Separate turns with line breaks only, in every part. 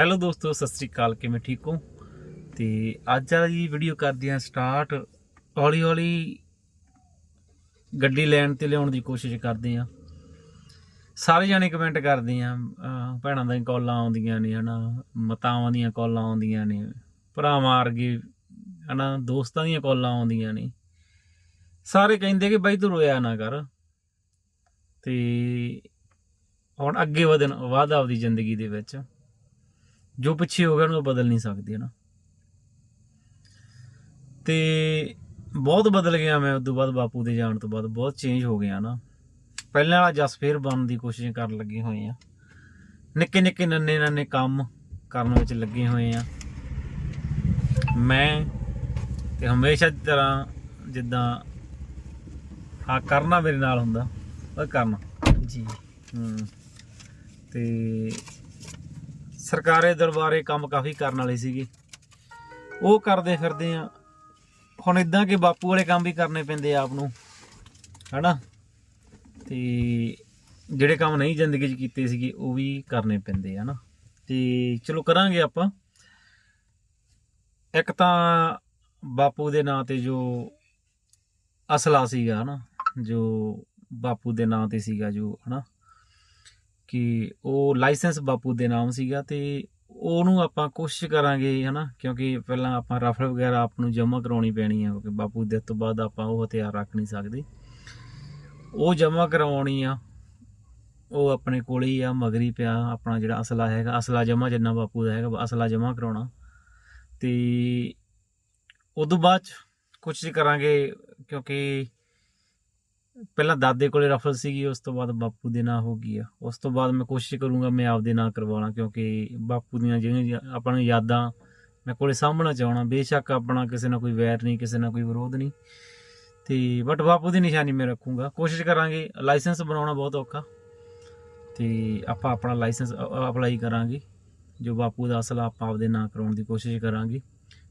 Hello ਦੋਸਤੋ, ਸਤਿ ਸ੍ਰੀ ਅਕਾਲ, ਕਿਵੇਂ ਠੀਕ ਹੋ? ਤੇ ਅੱਜ ਵਾਲੀ ਵੀਡੀਓ ਕਰਦੇ ਹਾਂ ਸਟਾਰਟ ਹੌਲੀ ਹੌਲੀ ਗੱਡੀ ਲੈਣ ਤੇ ਲਿਆਉਣ ਦੀ ਕੋਸ਼ਿਸ਼ ਕਰਦੇ ਹਾਂ। ਸਾਰੇ ਜਾਣੇ ਕਮੈਂਟ ਕਰਦੇ ਆ ਭੈਣਾਂ ਦੀਆਂ ਕਾਲਾਂ ਆਉਂਦੀਆਂ ਨੇ, ਹਨਾ, ਮਤਾਵਾਂ ਦੀਆਂ ਕਾਲਾਂ ਆਉਂਦੀਆਂ ਨੇ, ਭਰਾਵਾਂ ਵਰਗੇ, ਹਨਾ, ਦੋਸਤਾਂ ਦੀਆਂ ਕਾਲਾਂ ਆਉਂਦੀਆਂ ਨੇ। ਸਾਰੇ ਕਹਿੰਦੇ ਕਿ ਬਾਈ ਤੂੰ ਰੋਇਆ ਨਾ ਕਰ। ਤੇ ਹੁਣ ਅੱਗੇ ਵਧਣ ਵਾਧ ਆਪਦੀ ਜ਼ਿੰਦਗੀ ਦੇ ਵਿੱਚ। ਜੋ ਪਿੱਛੇ ਹੋ ਗਿਆ ਉਹਨੂੰ ਬਦਲ ਨਹੀਂ ਸਕਦੇ ਨਾ ਤੇ ਬਹੁਤ ਬਦਲ ਗਿਆ ਮੈਂ ਉਸ ਤੋਂ ਬਾਅਦ ਬਾਪੂ ਦੇ ਜਾਣ ਤੋਂ ਬਾਅਦ ਬਹੁਤ ਚੇਂਜ ਹੋ ਗਿਆ ਨਾ। ਪਹਿਲਾਂ ਵਾਲਾ ਜਸ ਫੇਰ ਬਣਨ ਦੀ ਕੋਸ਼ਿਸ਼ ਕਰਨ ਲੱਗੇ ਹੋਏ ਆ। ਨਿੱਕੇ ਨਿੱਕੇ ਨੰਨੇ ਨੰਨੇ ਕੰਮ ਕਰਨ ਵਿੱਚ ਲੱਗੇ ਹੋਏ ਆ। ਮੈਂ ਤੇ ਹਮੇਸ਼ਾ ਦੀ ਤਰ੍ਹਾਂ ਜਿੱਦਾਂ ਆ ਕਰਨਾ ਮੇਰੇ ਨਾਲ ਹੁੰਦਾ ਉਹ ਕਰਨਾ।
ਜੀ।
ਹੂੰ। ਤੇ ਸਰਕਾਰੇ ਦਰਬਾਰੇ ਕੰਮ ਕਾਫੀ ਕਰਨ ਵਾਲੇ ਸੀਗੇ। ਉਹ ਕਰਦੇ ਫਿਰਦੇ ਆ। ਹੁਣ ਇਦਾਂ ਕਿ ਬਾਪੂ ਵਾਲੇ ਕੰਮ ਵੀ ਕਰਨੇ ਪੈਂਦੇ ਆਪ ਨੂੰ। ਹਨਾ? ਤੇ ਜਿਹੜੇ ਕੰਮ ਨਹੀਂ ਜ਼ਿੰਦਗੀ 'ਚ ਕੀਤੇ ਸੀਗੇ, ਉਹ ਵੀ ਕਰਨੇ ਪੈਂਦੇ ਆ, ਹਨਾ? ਤੇ ਚਲੋ ਕਰਾਂਗੇ ਆਪਾਂ। ਇੱਕ ਤਾਂ ਬਾਪੂ ਦੇ ਨਾਂ ਤੇ ਜੋ ਅਸਲਾ ਸੀਗਾ, ਹਨਾ? ਜੋ ਬਾਪੂ ਦੇ ਨਾਂ ਤੇ ਸੀਗਾ ਜੋ, ਹਨਾ? ਕਿ ਉਹ ਲਾਇਸੈਂਸ ਬਾਪੂ ਦੇ ਨਾਮ ਸੀਗਾ ਤੇ ਉਹਨੂੰ ਆਪਾਂ ਕੋਸ਼ਿਸ਼ ਕਰਾਂਗੇ ਹਨਾ, ਕਿਉਂਕਿ ਪਹਿਲਾਂ ਆਪਾਂ ਰਫਲ ਵਗੈਰਾ ਆਪ ਨੂੰ ਜਮ੍ਹਾਂ ਕਰਾਉਣੀ ਪੈਣੀ ਆ, ਕਿਉਂਕਿ ਬਾਪੂ ਦੇ ਤੋਂ ਬਾਅਦ ਆਪਾਂ ਉਹ ਹਥਿਆਰ ਰੱਖ ਨਹੀਂ ਸਕਦੇ। ਉਹ ਜਮ੍ਹਾਂ ਕਰਵਾਉਣੀ ਆ, ਉਹ ਆਪਣੇ ਕੋਲ ਹੀ ਆ, ਮਗਰੀ ਪਿਆ ਆਪਣਾ ਜਿਹੜਾ ਅਸਲਾ ਹੈਗਾ, ਅਸਲਾ ਜਮ੍ਹਾਂ ਜਿੰਨਾ ਬਾਪੂ ਦਾ ਹੈਗਾ, ਅਸਲਾ ਜਮ੍ਹਾਂ ਕਰਾਉਣਾ। ਤੇ ਉਦੋਂ ਬਾਅਦ ਚ ਕੋਸ਼ਿਸ਼ ਕਰਾਂਗੇ, ਕਿਉਂਕਿ ਪਹਿਲਾਂ ਦਾਦੇ ਕੋਲੇ ਰਫਲ ਸੀਗੀ, ਉਸ ਤੋਂ ਬਾਅਦ ਬਾਪੂ ਦੇ ਨਾਂ ਹੋ ਗਈ ਆ। ਉਸ ਤੋਂ ਬਾਅਦ ਮੈਂ ਕੋਸ਼ਿਸ਼ ਕਰੂੰਗਾ ਮੈਂ ਆਪਦੇ ਨਾਂ ਕਰਵਾਉਣਾ, ਕਿਉਂਕਿ ਬਾਪੂ ਦੀਆਂ ਜਿਹੜੀਆਂ ਆਪਾਂ ਨੂੰ ਯਾਦਾਂ ਮੈਂ ਕੋਲੇ ਸਾਂਭਣਾ ਚਾਹਣਾ ਬੇਸ਼ੱਕ ਆਪਣਾ ਕਿਸੇ ਨਾਲ ਕੋਈ ਵੈਰ ਨਹੀਂ, ਕਿਸੇ ਨਾਲ ਕੋਈ ਵਿਰੋਧ ਨਹੀਂ। ਤੇ ਬਟ ਬਾਪੂ ਦੀ ਨਿਸ਼ਾਨੀ ਮੈਂ ਰੱਖੂੰਗਾ। ਕੋਸ਼ਿਸ਼ ਕਰਾਂਗੇ, ਲਾਇਸੈਂਸ ਬਣਾਉਣਾ ਬਹੁਤ ਔਖਾ। ਤੇ ਆਪਾਂ ਆਪਣਾ ਲਾਇਸੈਂਸ ਅਪਲਾਈ ਕਰਾਂਗੇ। ਜੋ ਬਾਪੂ ਦਾ ਅਸਲ ਆਪਾਂ ਆਪਦੇ ਨਾਂ ਕਰਾਉਣ ਦੀ ਕੋਸ਼ਿਸ਼ ਕਰਾਂਗੇ।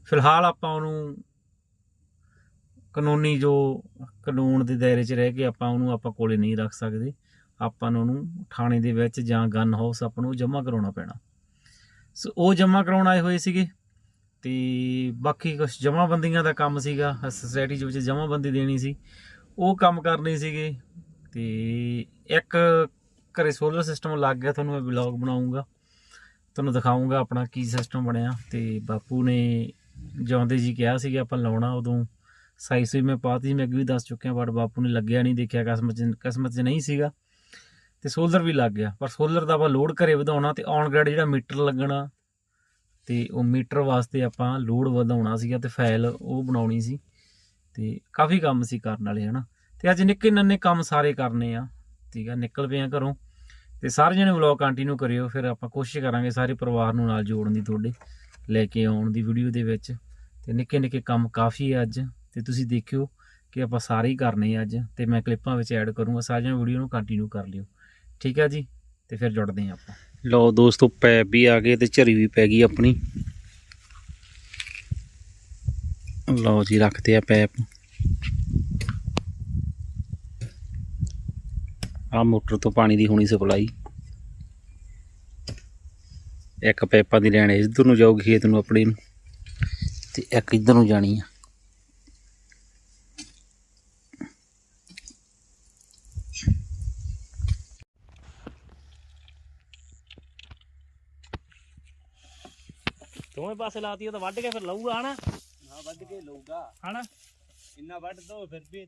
ਫਿਲਹਾਲ ਆਪਾਂ ਉਹਨੂੰ ਕਾਨੂੰਨੀ ਜੋ ਕਾਨੂੰਨ ਦੇ ਦਾਇਰੇ 'ਚ ਰਹਿ ਕੇ ਆਪਾਂ ਉਹਨੂੰ ਆਪਾਂ ਕੋਲੇ ਨਹੀਂ ਰੱਖ ਸਕਦੇ, ਆਪਾਂ ਨੂੰ ਉਹਨੂੰ ਥਾਣੇ ਦੇ ਵਿੱਚ ਜਾਂ ਗਨ ਹਾਊਸ ਆਪਾਂ ਨੂੰ ਜਮ੍ਹਾਂ ਕਰਾਉਣਾ ਪੈਣਾ। ਸੋ ਉਹ ਜਮ੍ਹਾਂ ਕਰਾਉਣ ਆਏ ਹੋਏ ਸੀਗੇ ਤੇ ਬਾਕੀ ਕੁਝ ਜਮ੍ਹਾਂਬੰਦੀਆਂ ਦਾ ਕੰਮ ਸੀਗਾ ਸੋਸਾਇਟੀ ਦੇ ਵਿੱਚ ਜਮ੍ਹਾਂਬੰਦੀ ਦੇਣੀ ਸੀ। ਉਹ ਕੰਮ ਕਰਨੇ ਸੀਗੇ ਤੇ ਇੱਕ ਘਰੇ ਸੋਲਰ ਸਿਸਟਮ ਲੱਗ ਗਿਆ, ਤੁਹਾਨੂੰ ਮੈਂ ਵਲੌਗ ਬਣਾਉਂਗਾ ਤੁਹਾਨੂੰ ਦਿਖਾਉਂਗਾ ਆਪਣਾ ਕੀ ਸਿਸਟਮ ਬਣਿਆ ਤੇ ਬਾਪੂ ਨੇ ਜਿਉਂਦੇ ਜੀ ਕਿਹਾ ਸੀਗਾ ਆਪਾਂ ਲਾਉਣਾ ਉਦੋਂ। ਸਾਈ ਸੂਈ ਮੈਂ ਪਾਤੀ ਮੈਂ ਅੱਗੇ ਵੀ ਦੱਸ ਚੁੱਕਿਆ ਬਟ ਬਾਪੂ ਨੇ ਲੱਗਿਆ ਨਹੀਂ, ਦੇਖਿਆ ਕਿਸਮਤ ਚ ਕਿਸਮਤ ਚ ਨਹੀਂ ਸੀਗਾ। ਤੇ ਸੋਲਰ ਵੀ ਲੱਗ ਗਿਆ, ਪਰ ਸੋਲਰ ਦਾ ਆਪਾਂ ਲੋਡ ਘਰੇ ਵਧਾਉਣਾ ਤੇ ਔਨ ਗ੍ਰਿਡ ਜਿਹੜਾ ਮੀਟਰ ਲੱਗਣਾ, ਤੇ ਉਹ ਮੀਟਰ ਵਾਸਤੇ ਆਪਾਂ ਲੋਡ ਵਧਾਉਣਾ ਸੀਗਾ ਤੇ ਫਾਈਲ ਉਹ ਬਣਾਉਣੀ ਸੀ, ਤੇ ਕਾਫੀ ਕੰਮ ਸੀ ਕਰਨ ਵਾਲੇ, ਹਨਾ। ਤੇ ਅੱਜ ਨਿੱਕੇ ਨੰਨੇ ਕੰਮ ਸਾਰੇ ਕਰਨੇ ਆ, ਠੀਕ ਆ, ਨਿਕਲ ਪਏ ਆ ਘਰੋਂ। ਤੇ ਸਾਰੇ ਜਣੇ ਵਲੌਗ ਕੰਟੀਨਿਊ ਕਰਿਓ, ਫਿਰ ਆਪਾਂ ਕੋਸ਼ਿਸ਼ ਕਰਾਂਗੇ ਸਾਰੇ ਪਰਿਵਾਰ ਨੂੰ ਨਾਲ ਜੋੜਨ ਦੀ ਤੁਹਾਡੇ, ਲੈ ਕੇ ਆਉਣ ਦੀ ਵੀਡੀਓ ਦੇ ਵਿੱਚ। ਤੇ ਨਿੱਕੇ ਨਿੱਕੇ ਕੰਮ ਕਾਫੀ ਆ ਅੱਜ। ਤੇ ਤੁਸੀਂ ਦੇਖਿਓ ਕਿ ਆਪਾਂ ਸਾਰੇ ਹੀ ਕਰਨੇ ਅੱਜ ਤੇ ਮੈਂ ਕਲਿੱਪਾਂ ਵਿੱਚ ਐਡ ਕਰੂੰਗਾ, ਸਾਰੀਆਂ ਵੀਡੀਓ ਨੂੰ ਕੰਟੀਨਿਊ ਕਰ ਲਿਓ। ਠੀਕ ਆ ਜੀ? ਤੇ ਫਿਰ ਜੁੜਦੇ ਹਾਂ ਆਪਾਂ। ਲਓ ਦੋਸਤੋ ਪੈਪ ਵੀ ਆ ਗਏ ਤੇ ਝਰੀ ਵੀ ਪੈ ਗਈ ਆਪਣੀ। ਲਓ ਜੀ, ਰੱਖਦੇ ਆ ਪੈਪ। ਆ ਮੋਟਰ ਤੋਂ ਪਾਣੀ ਦੀ ਹੋਣੀ ਸਪਲਾਈ। ਇੱਕ ਪੈਪਾਂ ਦੀ ਲੈਣ ਇਧਰ ਨੂੰ ਜਾਊਗੀ ਖੇਤ ਨੂੰ ਆਪਣੇ ਨੂੰ। ਤੇ ਇੱਕ ਇਧਰ ਨੂੰ ਜਾਣੀ ਆ। ਦੋਵੇਂ ਪਾਸੇ ਲਾਤੀ ਉਹ ਤਾਂ ਵੱਢ ਕੇ ਫਿਰ ਲਊਗਾ ਹਨਾ?
ਹਾਂ ਵੱਢ ਕੇ ਲਊਗਾ।
ਹਨਾ?
ਇੰਨਾ ਵੱਢ ਦੋ ਫਿਰ ਵੀ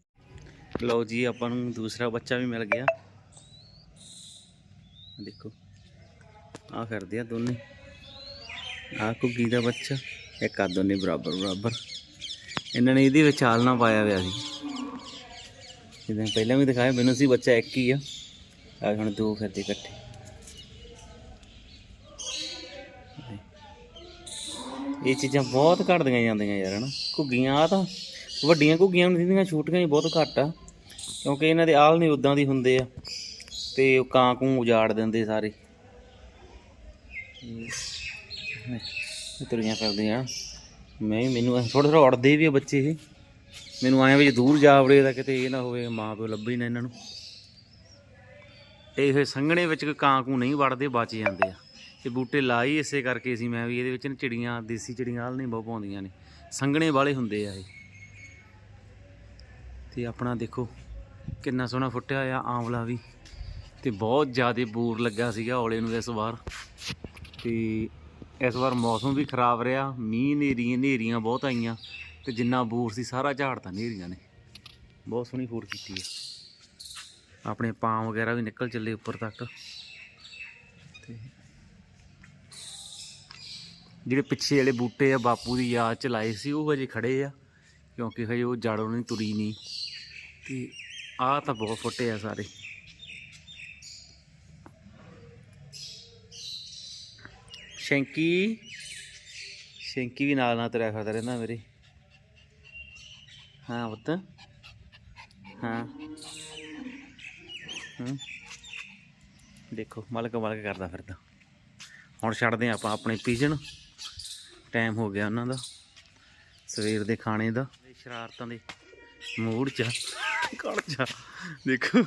ਲਓ ਜੀ ਆਪਾਂ ਨੂੰ ਦੂਸਰਾ ਬੱਚਾ ਵੀ ਮਿਲ ਗਿਆ। ਦੇਖੋ ਆ ਫਿਰਦੇ ਆ ਦੋਨੇ। ਆ ਕੁੱਗੀ ਦਾ ਬੱਚਾ ਇੱਕ ਆ ਦੋਨੇ ਬਰਾਬਰ ਬਰਾਬਰ। ਇਹਨਾਂ ਨੇ ਇਹਦੇ ਵਿੱਚ ਆਲਣਾ ਪਾਇਆ ਹੋਇਆ ਸੀ। ਜਿੱਦਾਂ ਪਹਿਲਾਂ ਵੀ ਦਿਖਾਇਆ ਮੈਨੂੰ ਸੀ ਬੱਚਾ ਇੱਕ ਹੀ ਆ। ਆ ਹੁਣ ਦੋ ਫਿਰਦੇ ਇਕੱਠੇ। ਇਹ ਚੀਜ਼ਾਂ ਬਹੁਤ ਘਟਦੀਆਂ ਜਾਂਦੀਆਂ ਯਾਰ, ਹਨਾ? ਘੁੱਗੀਆਂ ਆ ਤਾਂ ਵੱਡੀਆਂ ਘੁੱਗੀਆਂ ਨੂੰ ਦਿੰਦੀਆਂ ਛੋਟੀਆਂ ਹੀ ਬਹੁਤ ਘੱਟ ਆ। ਕਿਉਂਕਿ ਇਹਨਾਂ ਦੇ ਆਲ ਨਹੀਂ ਉਦਾਂ ਦੀ ਹੁੰਦੇ ਆ। ਤੇ ਉਹ ਕਾਂ ਕੂੰ ਉਜਾੜ ਦਿੰਦੇ ਸਾਰੇ। ਇਹ ਤੁਰੀਆਂ ਫਿਰਦੀਆਂ ਮੈਂ ਮੈਨੂੰ ਥੋੜਾ ਥੋੜਾ ਉੜਦੇ ਵੀ ਆ ਬੱਚੇ ਇਹ। ਮੈਨੂੰ ਆਇਆ ਵੀ ਜੇ ਦੂਰ ਜਾ ਵੜੇ ਤਾਂ ਕਿਤੇ ਇਹ ਨਾ ਹੋਵੇ ਮਾਂ ਪਿਓ ਲੱਭੇ ਨਾ ਇਹਨਾਂ ਨੂੰ। ਇਹ ਸੰਘਣੇ ਵਿੱਚ ਕਾਂ ਕੂ ਨਹੀਂ ਵੜਦੇ, ਬਚ ਜਾਂਦੇ ਆ। ਇਹ ਬੂਟੇ ਲਾਈ ਇਸੇ ਕਰਕੇ ਸੀ ਮੈਂ ਵੀ ਇਹਦੇ ਵਿੱਚ ਚਿੜੀਆਂ, ਦੇਸੀ ਚਿੜੀਆਂ ਹਾਲ ਨਹੀਂ ਬਹੁਤ ਪਾਉਂਦੀਆਂ ਨੇ। ਸੰਘਣੇ ਵਾਲੇ ਹੁੰਦੇ ਆ ਇਹ। ਤੇ ਆਪਣਾ ਦੇਖੋ, ਕਿੰਨਾ ਸੋਹਣਾ ਫੁੱਟਿਆ ਹੋਇਆ ਆਂਵਲਾ ਵੀ। ਤੇ ਬਹੁਤ ਜ਼ਿਆਦਾ ਬੂਰ ਲੱਗਾ ਸੀਗਾ ਔਲੇ ਨੂੰ ਇਸ ਵਾਰ। ਤੇ ਇਸ ਵਾਰ ਮੌਸਮ ਵੀ ਖਰਾਬ ਰਿਹਾ, ਮੀਂਹ ਨੇਰੀਆਂ ਨੇਰੀਆਂ ਬਹੁਤ ਆਈਆਂ। ਤੇ ਜਿੰਨਾ ਬੂਰ ਸੀ, ਸਾਰਾ ਝਾੜ ਤਾਂ ਨੇਰੀਆਂ ਨੇ। ਬਹੁਤ ਸੋਹਣੀ ਫੂਰ ਕੀਤੀ ਹੈ ਆਪਣੇ ਪਾਮ ਵਗੈਰਾ ਵੀ ਨਿਕਲ ਚੱਲੇ ਉੱਪਰ ਤੱਕ। ਤੇ ਜਿਹੜੇ ਪਿੱਛੇ ਜਿਹੜੇ ਬੂਟੇ ਆ, ਬਾਪੂ ਦੀ ਯਾਦ ਚ ਲਾਏ ਸੀ, ਉਹ ਹਜੇ ਖੜੇ ਆ, ਕਿਉਂਕਿ ਹਜੇ ਉਹ ਜੜ ਉਹਨੇ ਤੁਰੀ ਨਹੀਂ। ਤੇ ਆਹ ਤਾਂ ਬਹੁਤ ਫੁੱਟੇ ਆ ਸਾਰੇ। ਸ਼ੈਂਕੀ ਸ਼ੈਂਕੀ ਵੀ ਨਾਲ ਨਾਲ ਤੁਰਿਆ ਫਿਰਦਾ ਰਹਿੰਦਾ ਮੇਰੇ। ਹਾਂ ਪੁੱਤ। ਹਾਂ। ਹੂੰ। ਦੇਖੋ ਮਲਕ ਮਲਕ ਕਰਦਾ ਫਿਰਦਾ। ਹੁਣ ਛੱਡਦੇ ਹਾਂ ਆਪਾਂ ਆਪਣੇ ਪੀਜਨ ਟਾਈਮ ਹੋ ਗਿਆ ਉਹਨਾਂ ਦਾ। ਸਵੇਰ ਦੇ ਖਾਣੇ ਦਾ। ਸ਼ਰਾਰਤਾਂ ਦੇ ਮੂਡ ਚ ਕੜ ਜਾ? ਦੇਖੋ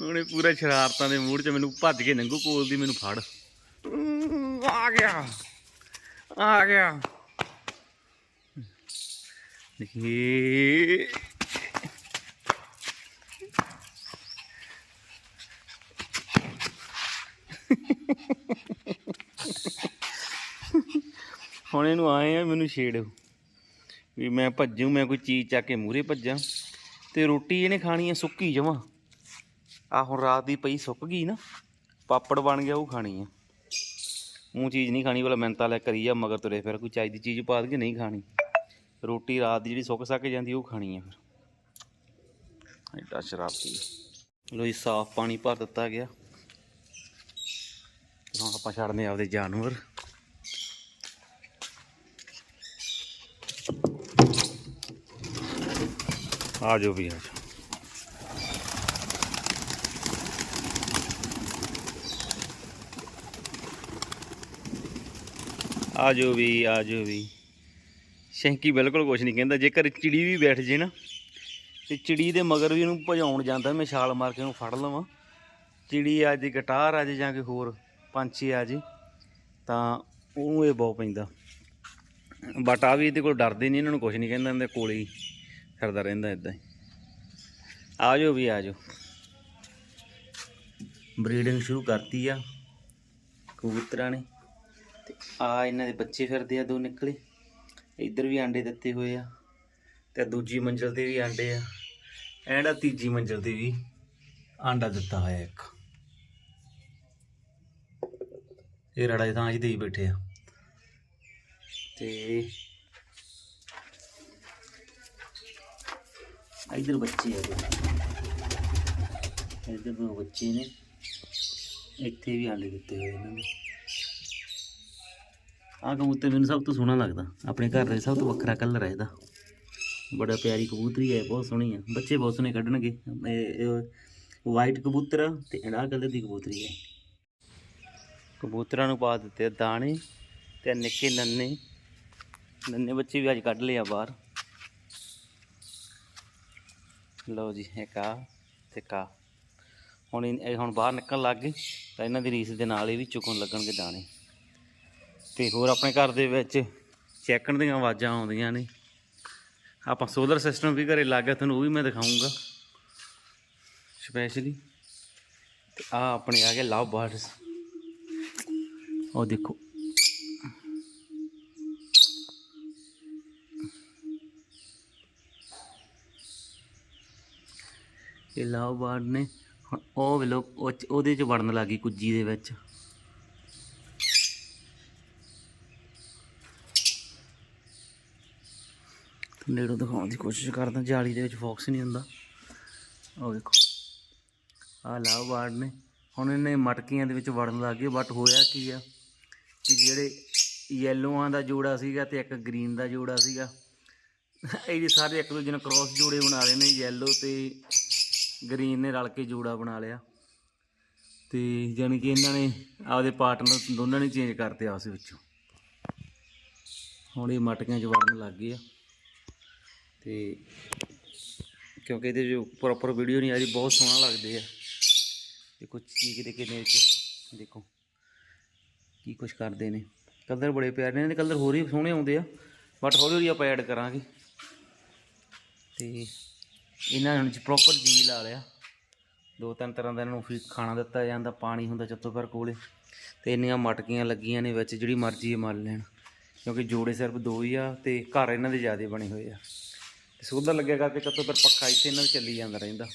ਉਹਨੇ ਪੂਰਾ ਸ਼ਰਾਰਤਾਂ ਦੇ ਮੂਡ ਚ ਮੈਨੂੰ ਭੱਜ ਕੇ ਨੰਗੂ ਕੋਲ ਦੀ ਮੈਨੂੰ ਫੜ। ਆ ਗਿਆ। ਆ ਗਿਆ। ਦੇਖੀ। ਹੁਣ ਇਹਨੂੰ ਆਏ ਆ, ਮੈਨੂੰ ਛੇੜੋ ਵੀ ਮੈਂ ਭੱਜੂ, ਮੈਂ ਕੋਈ ਚੀਜ਼ ਚੱਕ ਕੇ ਮੂਰੇ ਭੱਜਾਂ। ਤੇ ਰੋਟੀ ਇਹਨੇ ਖਾਣੀ ਆ, ਸੁੱਕੀ ਜਮਾ। ਆ ਹੁਣ ਰਾਤ ਦੀ ਪਈ ਸੁੱਕ ਗਈ ਨਾ, ਪਾਪੜ ਬਣ ਗਿਆ, ਉਹ ਖਾਣੀ ਆ। ਉਹ ਚੀਜ਼ ਨਹੀਂ ਖਾਣੀ ਵਾਲਾ ਮਿਹਨਤਾਂ ਲੈ ਕਰੀ ਆ, ਮਗਰ ਤੁਰੇ ਫਿਰ, ਕੋਈ ਚਾਹੀਦੀ ਚੀਜ਼ ਪਾ ਕੇ ਨਹੀਂ ਖਾਣੀ। ਰੋਟੀ ਰਾਤ ਦੀ ਜਿਹੜੀ ਸੁੱਕ ਸੱਕ ਜਾਂਦੀ, ਉਹ ਖਾਣੀ ਆ ਫਿਰ। ਐਡਾ ਸ਼ਰਾਬੀ ਲੋ ਜੀ, ਸਾਫ਼ ਪਾਣੀ ਭਰ ਦਿੱਤਾ ਗਿਆ। ਹੁਣ ਆਪਾਂ ਛੱਡਨੇ ਆਪਦੇ ਜਾਨਵਰ। ਆ ਜਾਓ ਵੀ ਆ ਜਾਓ ਆ ਜਾਓ ਵੀ ਆ ਜਾਓ ਵੀ। ਸ਼ੈਂਕੀ ਬਿਲਕੁਲ ਕੁਝ ਨਹੀਂ ਕਹਿੰਦਾ, ਜੇਕਰ ਚਿੜੀ ਵੀ ਬੈਠ ਜੇ ਨਾ, ਤੇ ਚਿੜੀ ਦੇ ਮਗਰ ਵੀ ਇਹਨੂੰ ਭਜਾਉਣ ਜਾਂਦਾ, ਮੈਂ ਛਾਲ ਮਾਰ ਕੇ ਉਹਨੂੰ ਫੜ ਲਵਾਂ। ਚਿੜੀ ਆ ਜੇ ਗਟਾਰ ਆ ਜੇ ਜਾਂ ਕੋਈ ਹੋਰ ਪੰਛੀ ਆ ਜੇ, ਤਾਂ ਉਹਨੂੰ ਇਹ ਬਹੁਤ ਪੈਂਦਾ। ਬਟ ਆ ਵੀ ਇਹਦੇ ਕੋਲ ਡਰਦੇ ਨਹੀਂ, ਇਹਨਾਂ ਨੂੰ ਕੁਝ ਨਹੀਂ ਕਹਿੰਦਾ, ਇਹਦੇ ਕੋਲੇ ਹੀ। ਫਿਰਦਾ ਰਹਿੰਦਾ ਇਦਾਂ ਹੀ। ਆ ਜਾਓ ਵੀ ਆ ਜਾਓ ਬਰੀਡਿੰਗ ਸ਼ੁਰੂ ਕਰਤੀ ਆ ਕਬੂਤਰਾਂ ਨੇ। ਤੇ ਆ ਇਹਨਾਂ ਦੇ ਬੱਚੇ ਫਿਰਦੇ ਆ ਦੋ ਨਿਕਲੇ। ਇੱਧਰ ਵੀ ਆਂਡੇ ਦਿੱਤੇ ਹੋਏ ਆ ਤੇ ਦੂਜੀ ਮੰਜ਼ਲ ਤੇ ਵੀ ਆਂਡੇ ਆ। ਐਂਡ ਆ ਤੀਜੀ ਮੰਜ਼ਲ ਤੇ ਵੀ ਆਂਡਾ ਦਿੱਤਾ ਹੋਇਆ ਇੱਕ। ਇਹ ਰੜਾ ਤਾਂ ਅੱਜ ਦੇ ਹੀ ਬੈਠੇ ਆ। ਤੇ ਇੱਧਰ ਬੱਚੇ ਆ ਇਹਦੇ ਇੱਧਰ ਦੋ ਬੱਚੇ ਨੇ। ਇੱਥੇ ਵੀ ਆਂਡੇ ਦਿੱਤੇ ਹੋਏ ਇਹਨਾਂ ਨੇ। ਆਹ ਕਬੂਤਰ ਮੈਨੂੰ ਸਭ ਤੋਂ ਸੋਹਣਾ ਲੱਗਦਾ। ਆਪਣੇ ਘਰ ਦਾ ਸਭ ਤੋਂ ਵੱਖਰਾ ਕਲਰ ਹੈ ਇਹਦਾ। ਬੜਾ ਪਿਆਰੀ ਕਬੂਤਰੀ ਹੈ ਬਹੁਤ ਸੋਹਣੀ ਹੈ ਬੱਚੇ ਬਹੁਤ ਸੋਹਣੇ ਕੱਢਣਗੇ। ਇਹ ਵਾਈਟ ਕਬੂਤਰ ਆ ਤੇ ਆਹ ਕਲਰ ਦੀ ਕਬੂਤਰੀ ਹੈ ਕਬੂਤਰਾਂ ਨੂੰ ਪਾ ਦਿੱਤੇ ਦਾਣੇ ਤੇ ਨਿੱਕੇ ਨੰਨੇ। ਨੰਨੇ ਬੱਚੇ ਵੀ ਅੱਜ ਕੱਢ ਲਏ ਆ ਬਾਹਰ। ਲਓ ਜੀ, ਇੱਕ ਆ ਤੇ ਕਾ ਹੁਣ ਇਹ ਹੁਣ ਬਾਹਰ ਨਿਕਲਣ ਲੱਗ ਗਏ, ਤਾਂ ਇਹਨਾਂ ਦੀ ਰੀਸ ਦੇ ਨਾਲ ਇਹ ਵੀ ਚੁਗਣ ਲੱਗਣਗੇ ਦਾਣੇ। ਤੇ ਹੋਰ ਆਪਣੇ ਘਰ ਦੇ ਵਿੱਚ ਚੈੱਕਣ ਦੀਆਂ ਆਵਾਜ਼ਾਂ ਆਉਂਦੀਆਂ ਨੇ। ਆਪਾਂ ਸੋਲਰ ਸਿਸਟਮ ਵੀ ਘਰੇ ਲੱਗ ਗਿਆ, ਤੁਹਾਨੂੰ ਉਹ ਵੀ ਮੈਂ ਦਿਖਾਉਂਗਾ ਸਪੈਸ਼ਲੀ ਤੇ ਆ ਆਪਣੇ ਆ ਗਏ ਲਵ ਬਰਡਸ ਉਹ ਦੇਖੋ। ਇਹ ਲਵ ਬਰਡ ਨੇ। ਹੁਣ ਉਹ ਵੇਲੋ, ਉਹ 'ਚ- ਉਹਦੇ ਚ ਵੜਨ ਲੱਗੀ ਕੁੱਜੀ ਦੇ ਵਿੱਚ। ਨੇੜੋਂ ਦਿਖਾਉਣ ਦੀ ਕੋਸ਼ਿਸ਼ ਕਰਦਾ, ਜਾਲੀ ਦੇ ਵਿੱਚ ਫੋਕਸ ਨਹੀਂ ਹੁੰਦਾ। ਉਹ ਦੇਖੋ ਆ ਲਵ ਬਰਡ ਨੇ। ਹੁਣ ਇਹਨੇ ਮਟਕੀਆਂ ਦੇ ਵਿੱਚ ਵੜਨ ਲੱਗ ਗਏ ਬਟ ਹੋਇਆ ਕੀ ਆ? ਕਿ ਜਿਹੜੇ ਯੈਲੋਆਂ ਦਾ ਜੋੜਾ ਸੀਗਾ ਤੇ ਇੱਕ ਗ੍ਰੀਨ ਦਾ ਜੋੜਾ ਸੀਗਾ। ਇਹ ਸਾਰੇ ਇੱਕ ਦੂਜੇ ਨਾਲ ਕ੍ਰਾਸ ਜੋੜੇ ਬਣਾ ਰਹੇ ਨੇ ਯੈਲੋ ਤੇ ਗ੍ਰੀਨ ਨੇ ਰਲ ਕੇ ਜੋੜਾ ਬਣਾ ਲਿਆ। ਤੇ ਜਾਣੀ ਕਿ ਇਹਨਾਂ ਨੇ ਆਪਦੇ ਪਾਰਟਨਰ ਦੋਨਾਂ ਨੇ ਚੇਂਜ ਕਰਤੇ ਆਪਸ ਵਿੱਚੋਂ। ਹੁਣ ਇਹ ਮਟਕਿਆਂ 'ਚ ਵੜਨ ਲੱਗ ਗਏ ਆ। ਤੇ ਕਿਉਂਕਿ ਇਹਦੇ ਜੋ ਪ੍ਰੋਪਰ ਵੀਡੀਓ ਨਹੀਂ ਆ ਰਹੀ, ਬਹੁਤ ਸੋਹਣਾ ਲੱਗਦੇ ਆ। ਦੇਖੋ ਚੀਕ ਦੇ ਕਿੰਨੇ ਵਿੱਚ, ਦੇਖੋ ਕੀ ਕੁਝ ਕਰਦੇ ਨੇ। ਕਲਰ ਬੜੇ ਪਿਆਰੇ ਨੇ ਇਹਨਾਂ ਦੇ ਕਲਰ ਹੋਰ ਹੀ ਸੋਹਣੇ ਆਉਂਦੇ ਆ। ਬਟ ਹੌਲੀ ਹੌਲੀ ਆਪਾਂ ਐਡ ਕਰਾਂਗੇ। ਤੇ ਇਹਨਾਂ ਨੂੰ ਪ੍ਰੋਪਰ ਜੀ ਲਾ ਲਿਆ। ਦੋ ਤਿੰਨ ਤਰ੍ਹਾਂ ਦਾ ਇਹਨਾਂ ਨੂੰ ਫੀਡ ਖਾਣਾ ਦਿੱਤਾ ਜਾਂਦਾ, ਪਾਣੀ ਹੁੰਦਾ ਚੱਤੋ ਪਰ ਕੋਲੇ। ਤੇ ਇੰਨੀਆਂ ਮਟਕੀਆਂ ਲੱਗੀਆਂ ਨੇ ਵਿੱਚ, ਜਿਹੜੀ ਮਰਜ਼ੀ ਮਲ ਲੈਣ। ਕਿਉਂਕਿ ਜੋੜੇ ਸਿਰਫ ਦੋ ਹੀ ਆ ਤੇ ਘਰ ਇਹਨਾਂ ਦੇ ਜ਼ਿਆਦੇ ਬਣੇ ਹੋਏ ਆ। ਤੇ ਸੋਧਾ ਲੱਗਿਆ ਕਰਕੇ ਚੱਤੋ ਪਰ ਪੱਖਾ ਇੱਥੇ ਇਹਨਾਂ ਦੇ ਚੱਲੀ ਜਾਂਦਾ ਰਹਿੰਦਾ।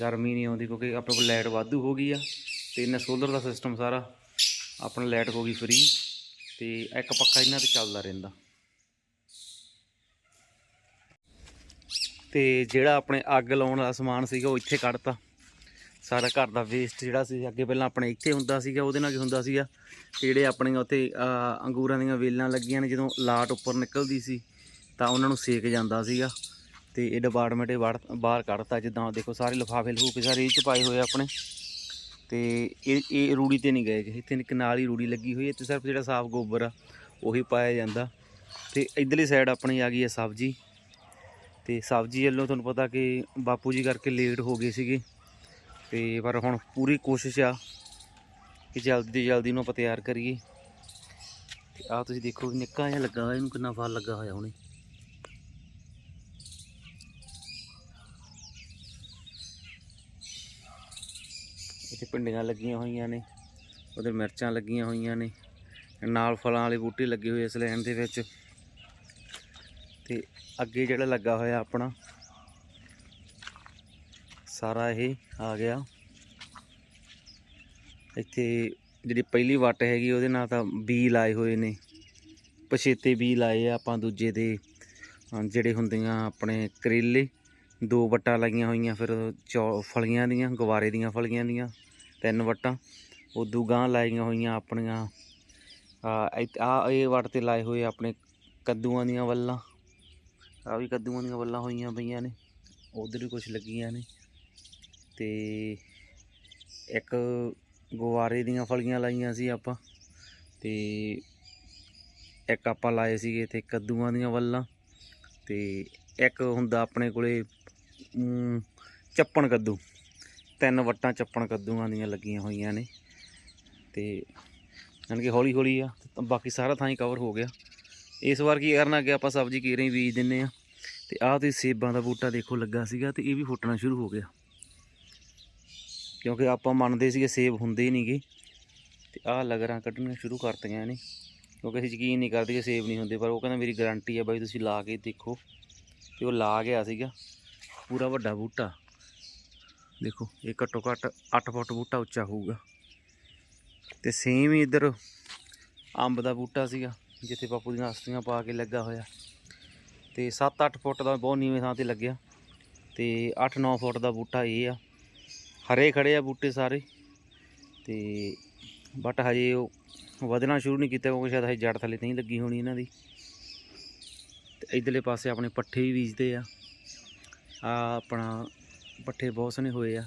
ਗਰਮੀ ਨਹੀਂ ਆਉਂਦੀ ਕਿਉਂਕਿ ਆਪਣੇ ਕੋਲ ਲਾਈਟ ਵਾਧੂ ਹੋ ਗਈ ਆ ਤੇ ਇਹਨਾਂ ਸੋਲਰ ਦਾ ਸਿਸਟਮ ਸਾਰਾ ਆਪਣਾ ਲਾਈਟ ਹੋ ਗਈ ਫ੍ਰੀ ਤੇ ਇੱਕ ਪੱਖਾ ਇਹਨਾਂ ਤੇ ਚੱਲਦਾ ਰਹਿੰਦਾ। ਤੇ ਜਿਹੜਾ ਆਪਣੇ ਅੱਗ ਲਾਉਣ ਵਾਲਾ ਸਮਾਨ ਸੀਗਾ ਉਹ ਇੱਥੇ ਕੱਢਤਾ। ਸਾਰਾ ਘਰ ਦਾ ਵੇਸਟ ਜਿਹੜਾ ਸੀ, ਅੱਗੇ ਪਹਿਲਾਂ ਆਪਣੇ ਇੱਥੇ ਹੁੰਦਾ ਸੀਗਾ, ਉਹਦੇ ਨਾਲ ਕੀ ਹੁੰਦਾ ਸੀਗਾ। ਜਿਹੜੇ ਆਪਣੇ ਉੱਥੇ ਅੰਗੂਰਾਂ ਦੀਆਂ ਵੇਲਾਂ ਲੱਗੀਆਂ ਨੇ, ਜਦੋਂ ਲਾਟ ਉੱਪਰ ਨਿਕਲਦੀ ਸੀ, ਤਾਂ ਉਹਨਾਂ ਨੂੰ ਸੇਕ ਜਾਂਦਾ ਸੀਗਾ। ਤੇ ਇਹ ਡਿਪਾਰਟਮੈਂਟ ਇਹ ਬਾਹਰ ਕੱਢਤਾ, ਜਿੱਦਾਂ ਦੇਖੋ ਸਾਰੇ ਲਿਫਾਫੇ ਲਫੂਫੇ, ਸਾਰੇ ਇਹ 'ਚ ਪਾਏ ਹੋਏ ਆਪਣੇ। ਤੇ ਇਹ ਇਹ ਰੂੜੀ ਤੇ ਨਹੀਂ ਗਏ ਗੇ। ਇੱਥੇ ਨਾਲ ਹੀ ਰੂੜੀ ਲੱਗੀ ਹੋਈ ਹੈ ਤੇ ਸਿਰਫ ਜਿਹੜਾ ਸਾਫ਼ ਗੋਬਰ ਆ, ਉਹੀ ਪਾਇਆ ਜਾਂਦਾ। ਤੇ ਇਧਰਲੀ ਸਾਈਡ ਆਪਣੀ ਆ ਗਈ ਹੈ ਸਬਜ਼ੀ। ਤੇ ਸਬਜ਼ੀ ਵੱਲੋਂ ਤੁਹਾਨੂੰ ਪਤਾ ਕਿ ਬਾਪੂ ਜੀ ਕਰਕੇ ਲੇਟ ਹੋ ਗਏ ਸੀਗੇ। ਤੇ ਪਰ ਹੁਣ ਪੂਰੀ ਕੋਸ਼ਿਸ਼ ਆ ਕਿ ਜਲਦੀ ਤੋਂ ਜਲਦੀ ਨੂੰ ਆਪਾਂ ਤਿਆਰ ਕਰੀਏ। ਤੇ ਆ ਤੁਸੀਂ ਦੇਖੋ ਨਿੱਕਾ ਜਿਹਾ ਲੱਗਾ ਹੋਇਆ, ਇਹਨੂੰ ਕਿੰਨਾ ਫਲ ਲੱਗਾ ਹੋਇਆ ਹੁਣੇ। ਇੱਥੇ ਭਿੰਡੀਆਂ ਲੱਗੀਆਂ ਹੋਈਆਂ ਨੇ ਉਧਰ ਮਿਰਚਾਂ ਲੱਗੀਆਂ ਹੋਈਆਂ ਨੇ, ਨਾਲ ਫਲਾਂ ਵਾਲੇ ਬੂਟੇ ਲੱਗੇ ਹੋਏ ਇਸ ਲੈਣ ਦੇ ਵਿੱਚ। ਤੇ ਅੱਗੇ ਜਿਹੜਾ ਲੱਗਾ ਹੋਇਆ ਆਪਣਾ, ਸਾਰਾ ਇਹ ਆ ਗਿਆ। ਇੱਥੇ ਜਿਹੜੀ ਪਹਿਲੀ ਵੱਟ ਹੈਗੀ, ਉਹਦੇ ਨਾਲ ਤਾਂ ਬੀ ਲਾਏ ਹੋਏ ਨੇ। ਪਛੇਤੇ ਬੀ ਲਾਏ ਆ ਆਪਾਂ ਦੂਜੇ ਦੇ। ਅਹ ਜਿਹੜੇ ਹੁੰਦੀਆਂ ਆਪਣੇ ਕਰੇਲੇ, ਦੋ ਵੱਟਾਂ ਲਾਈਆਂ ਹੋਈਆਂ, ਫਿਰ ਚੌ ਫਲੀਆਂ ਦੀਆਂ ਗਵਾਰੇ ਦੀਆਂ ਫਲੀਆਂ ਦੀਆਂ, ਤਿੰਨ ਵੱਟਾਂ। ਉਦੋਂ ਗਾਂ ਲਾਈਆਂ ਹੋਈਆਂ ਆਪਣੀਆਂ। ਆ ਇਹ ਵੱਟ ਤੇ ਲਾਏ ਹੋਏ ਆਪਣੇ ਕੱਦੂਆਂ ਦੀਆਂ ਵੱਲਾਂ। ਆ ਵੀ ਕੱਦੂਆਂ ਦੀਆਂ ਵੱਲਾਂ ਹੋਈਆਂ ਪਈਆਂ ਨੇ ਉਧਰ ਵੀ ਕੁਝ ਲੱਗੀਆਂ ਨੇ ਤੇ ਇੱਕ ਗਵਾਰੇ ਦੀਆਂ ਫਲੀਆਂ ਲਾਈਆਂ ਸੀ ਆਪਾਂ ਤੇ ਇੱਕ ਆਪਾਂ ਲਾਏ ਸੀਗੇ ਇੱਥੇ ਕੱਦੂਆਂ ਦੀਆਂ ਵੱਲਾਂ ਤੇ ਇੱਕ ਹੁੰਦਾ ਆਪਣੇ ਕੋਲੇ ਊਂ, ਚੱਪਣ ਕੱਦੂ ਤਿੰਨ ਵੱਟਾਂ ਚੱਪਣ ਕੱਦੂਆਂ ਦੀਆਂ ਲੱਗੀਆਂ ਹੋਈਆਂ ਨੇ ਤੇ ਯਾਨੀ ਕਿ ਹੌਲੀ ਹੌਲੀ ਆ ਬਾਕੀ ਸਾਰਾ ਥਾਂ ਹੀ ਕਵਰ ਹੋ ਗਿਆ। ਇਸ ਵਾਰ ਕੀ ਕਰਨਾ ਕਿ ਆਪਾਂ ਸਬਜ਼ੀ ਕੀਰੇ ਹੀ ਬੀਜ ਦਿੰਨੇ ਆ। ਤੇ ਆਹ ਤੁਸੀਂ ਸੇਬਾਂ ਦਾ ਬੂਟਾ ਦੇਖੋ ਲੱਗਾ ਸੀਗਾ ਤੇ ਇਹ ਵੀ ਫੁੱਟਣਾ ਸ਼ੁਰੂ ਹੋ ਗਿਆ। ਕਿਉਂਕਿ ਆਪਾਂ ਮੰਨਦੇ ਸੀਗੇ ਸੇਬ ਹੁੰਦੇ ਹੀ ਨਹੀਂਗੇ ਤੇ ਆਹ ਲਗਰਾਂ ਕੱਢਣੀਆਂ ਸ਼ੁਰੂ ਕਰਤੀਆਂ ਇਹਨੇ। ਕਿਉਂਕਿ ਅਸੀਂ ਯਕੀਨ ਨਹੀਂ ਕਰਦੇ ਕਿ ਸੇਬ ਨਹੀਂ ਹੁੰਦੇ, ਪਰ ਉਹ ਕਹਿੰਦਾ ਮੇਰੀ ਗਾਰੰਟੀ ਆ ਬਾਈ ਤੁਸੀਂ ਲਾ ਕੇ ਦੇਖੋ। ਤੇ ਉਹ ਲਾ ਗਿਆ ਸੀਗਾ। ਪੂਰਾ ਵੱਡਾ ਬੂਟਾ। ਦੇਖੋ, ਇਹ ਘੱਟੋ ਘੱਟ 8 ਫੁੱਟ ਬੂਟਾ ਉੱਚਾ ਹੋਊਗਾ। ਤੇ ਸੇਮ ਹੀ ਇੱਧਰ ਅੰਬ ਦਾ ਬੂਟਾ ਸੀਗਾ। ਜਿੱਥੇ ਬਾਪੂ ਦੀਆਂ ਅਸਤੀਆਂ ਪਾ ਕੇ ਲੱਗਾ ਹੋਇਆ। ਤੇ 7-8 ਫੁੱਟ ਦਾ ਬਹੁਤ ਨੀਵੇਂ ਥਾਂ ਤੇ ਲੱਗਿਆ। ਤੇ 8-9 ਫੁੱਟ ਦਾ ਬੂਟਾ ਇਹ ਆ। ਹਰੇ ਖੜੇ ਆ ਬੂਟੇ ਸਾਰੇ। ਤੇ ਬਟ ਹਜੇ ਉਹ ਵਧਣਾ ਸ਼ੁਰੂ ਨਹੀਂ ਕੀਤਾ ਕਿਉਂਕਿ ਸ਼ਾਇਦ ਹਜੇ ਜੜ ਥੱਲੇ ਨਹੀਂ ਲੱਗੀ ਹੋਣੀ ਇਹਨਾਂ ਦੀ। ਤੇ ਇਧਰਲੇ ਪਾਸੇ ਆਪਣੇ ਪੱਠੇ ਵੀ ਬੀਜਦੇ ਆ। ਆ ਆਪਣਾ ਪੱਠੇ ਬਹੁਤ ਸੋਹਣੇ ਹੋਏ ਆ।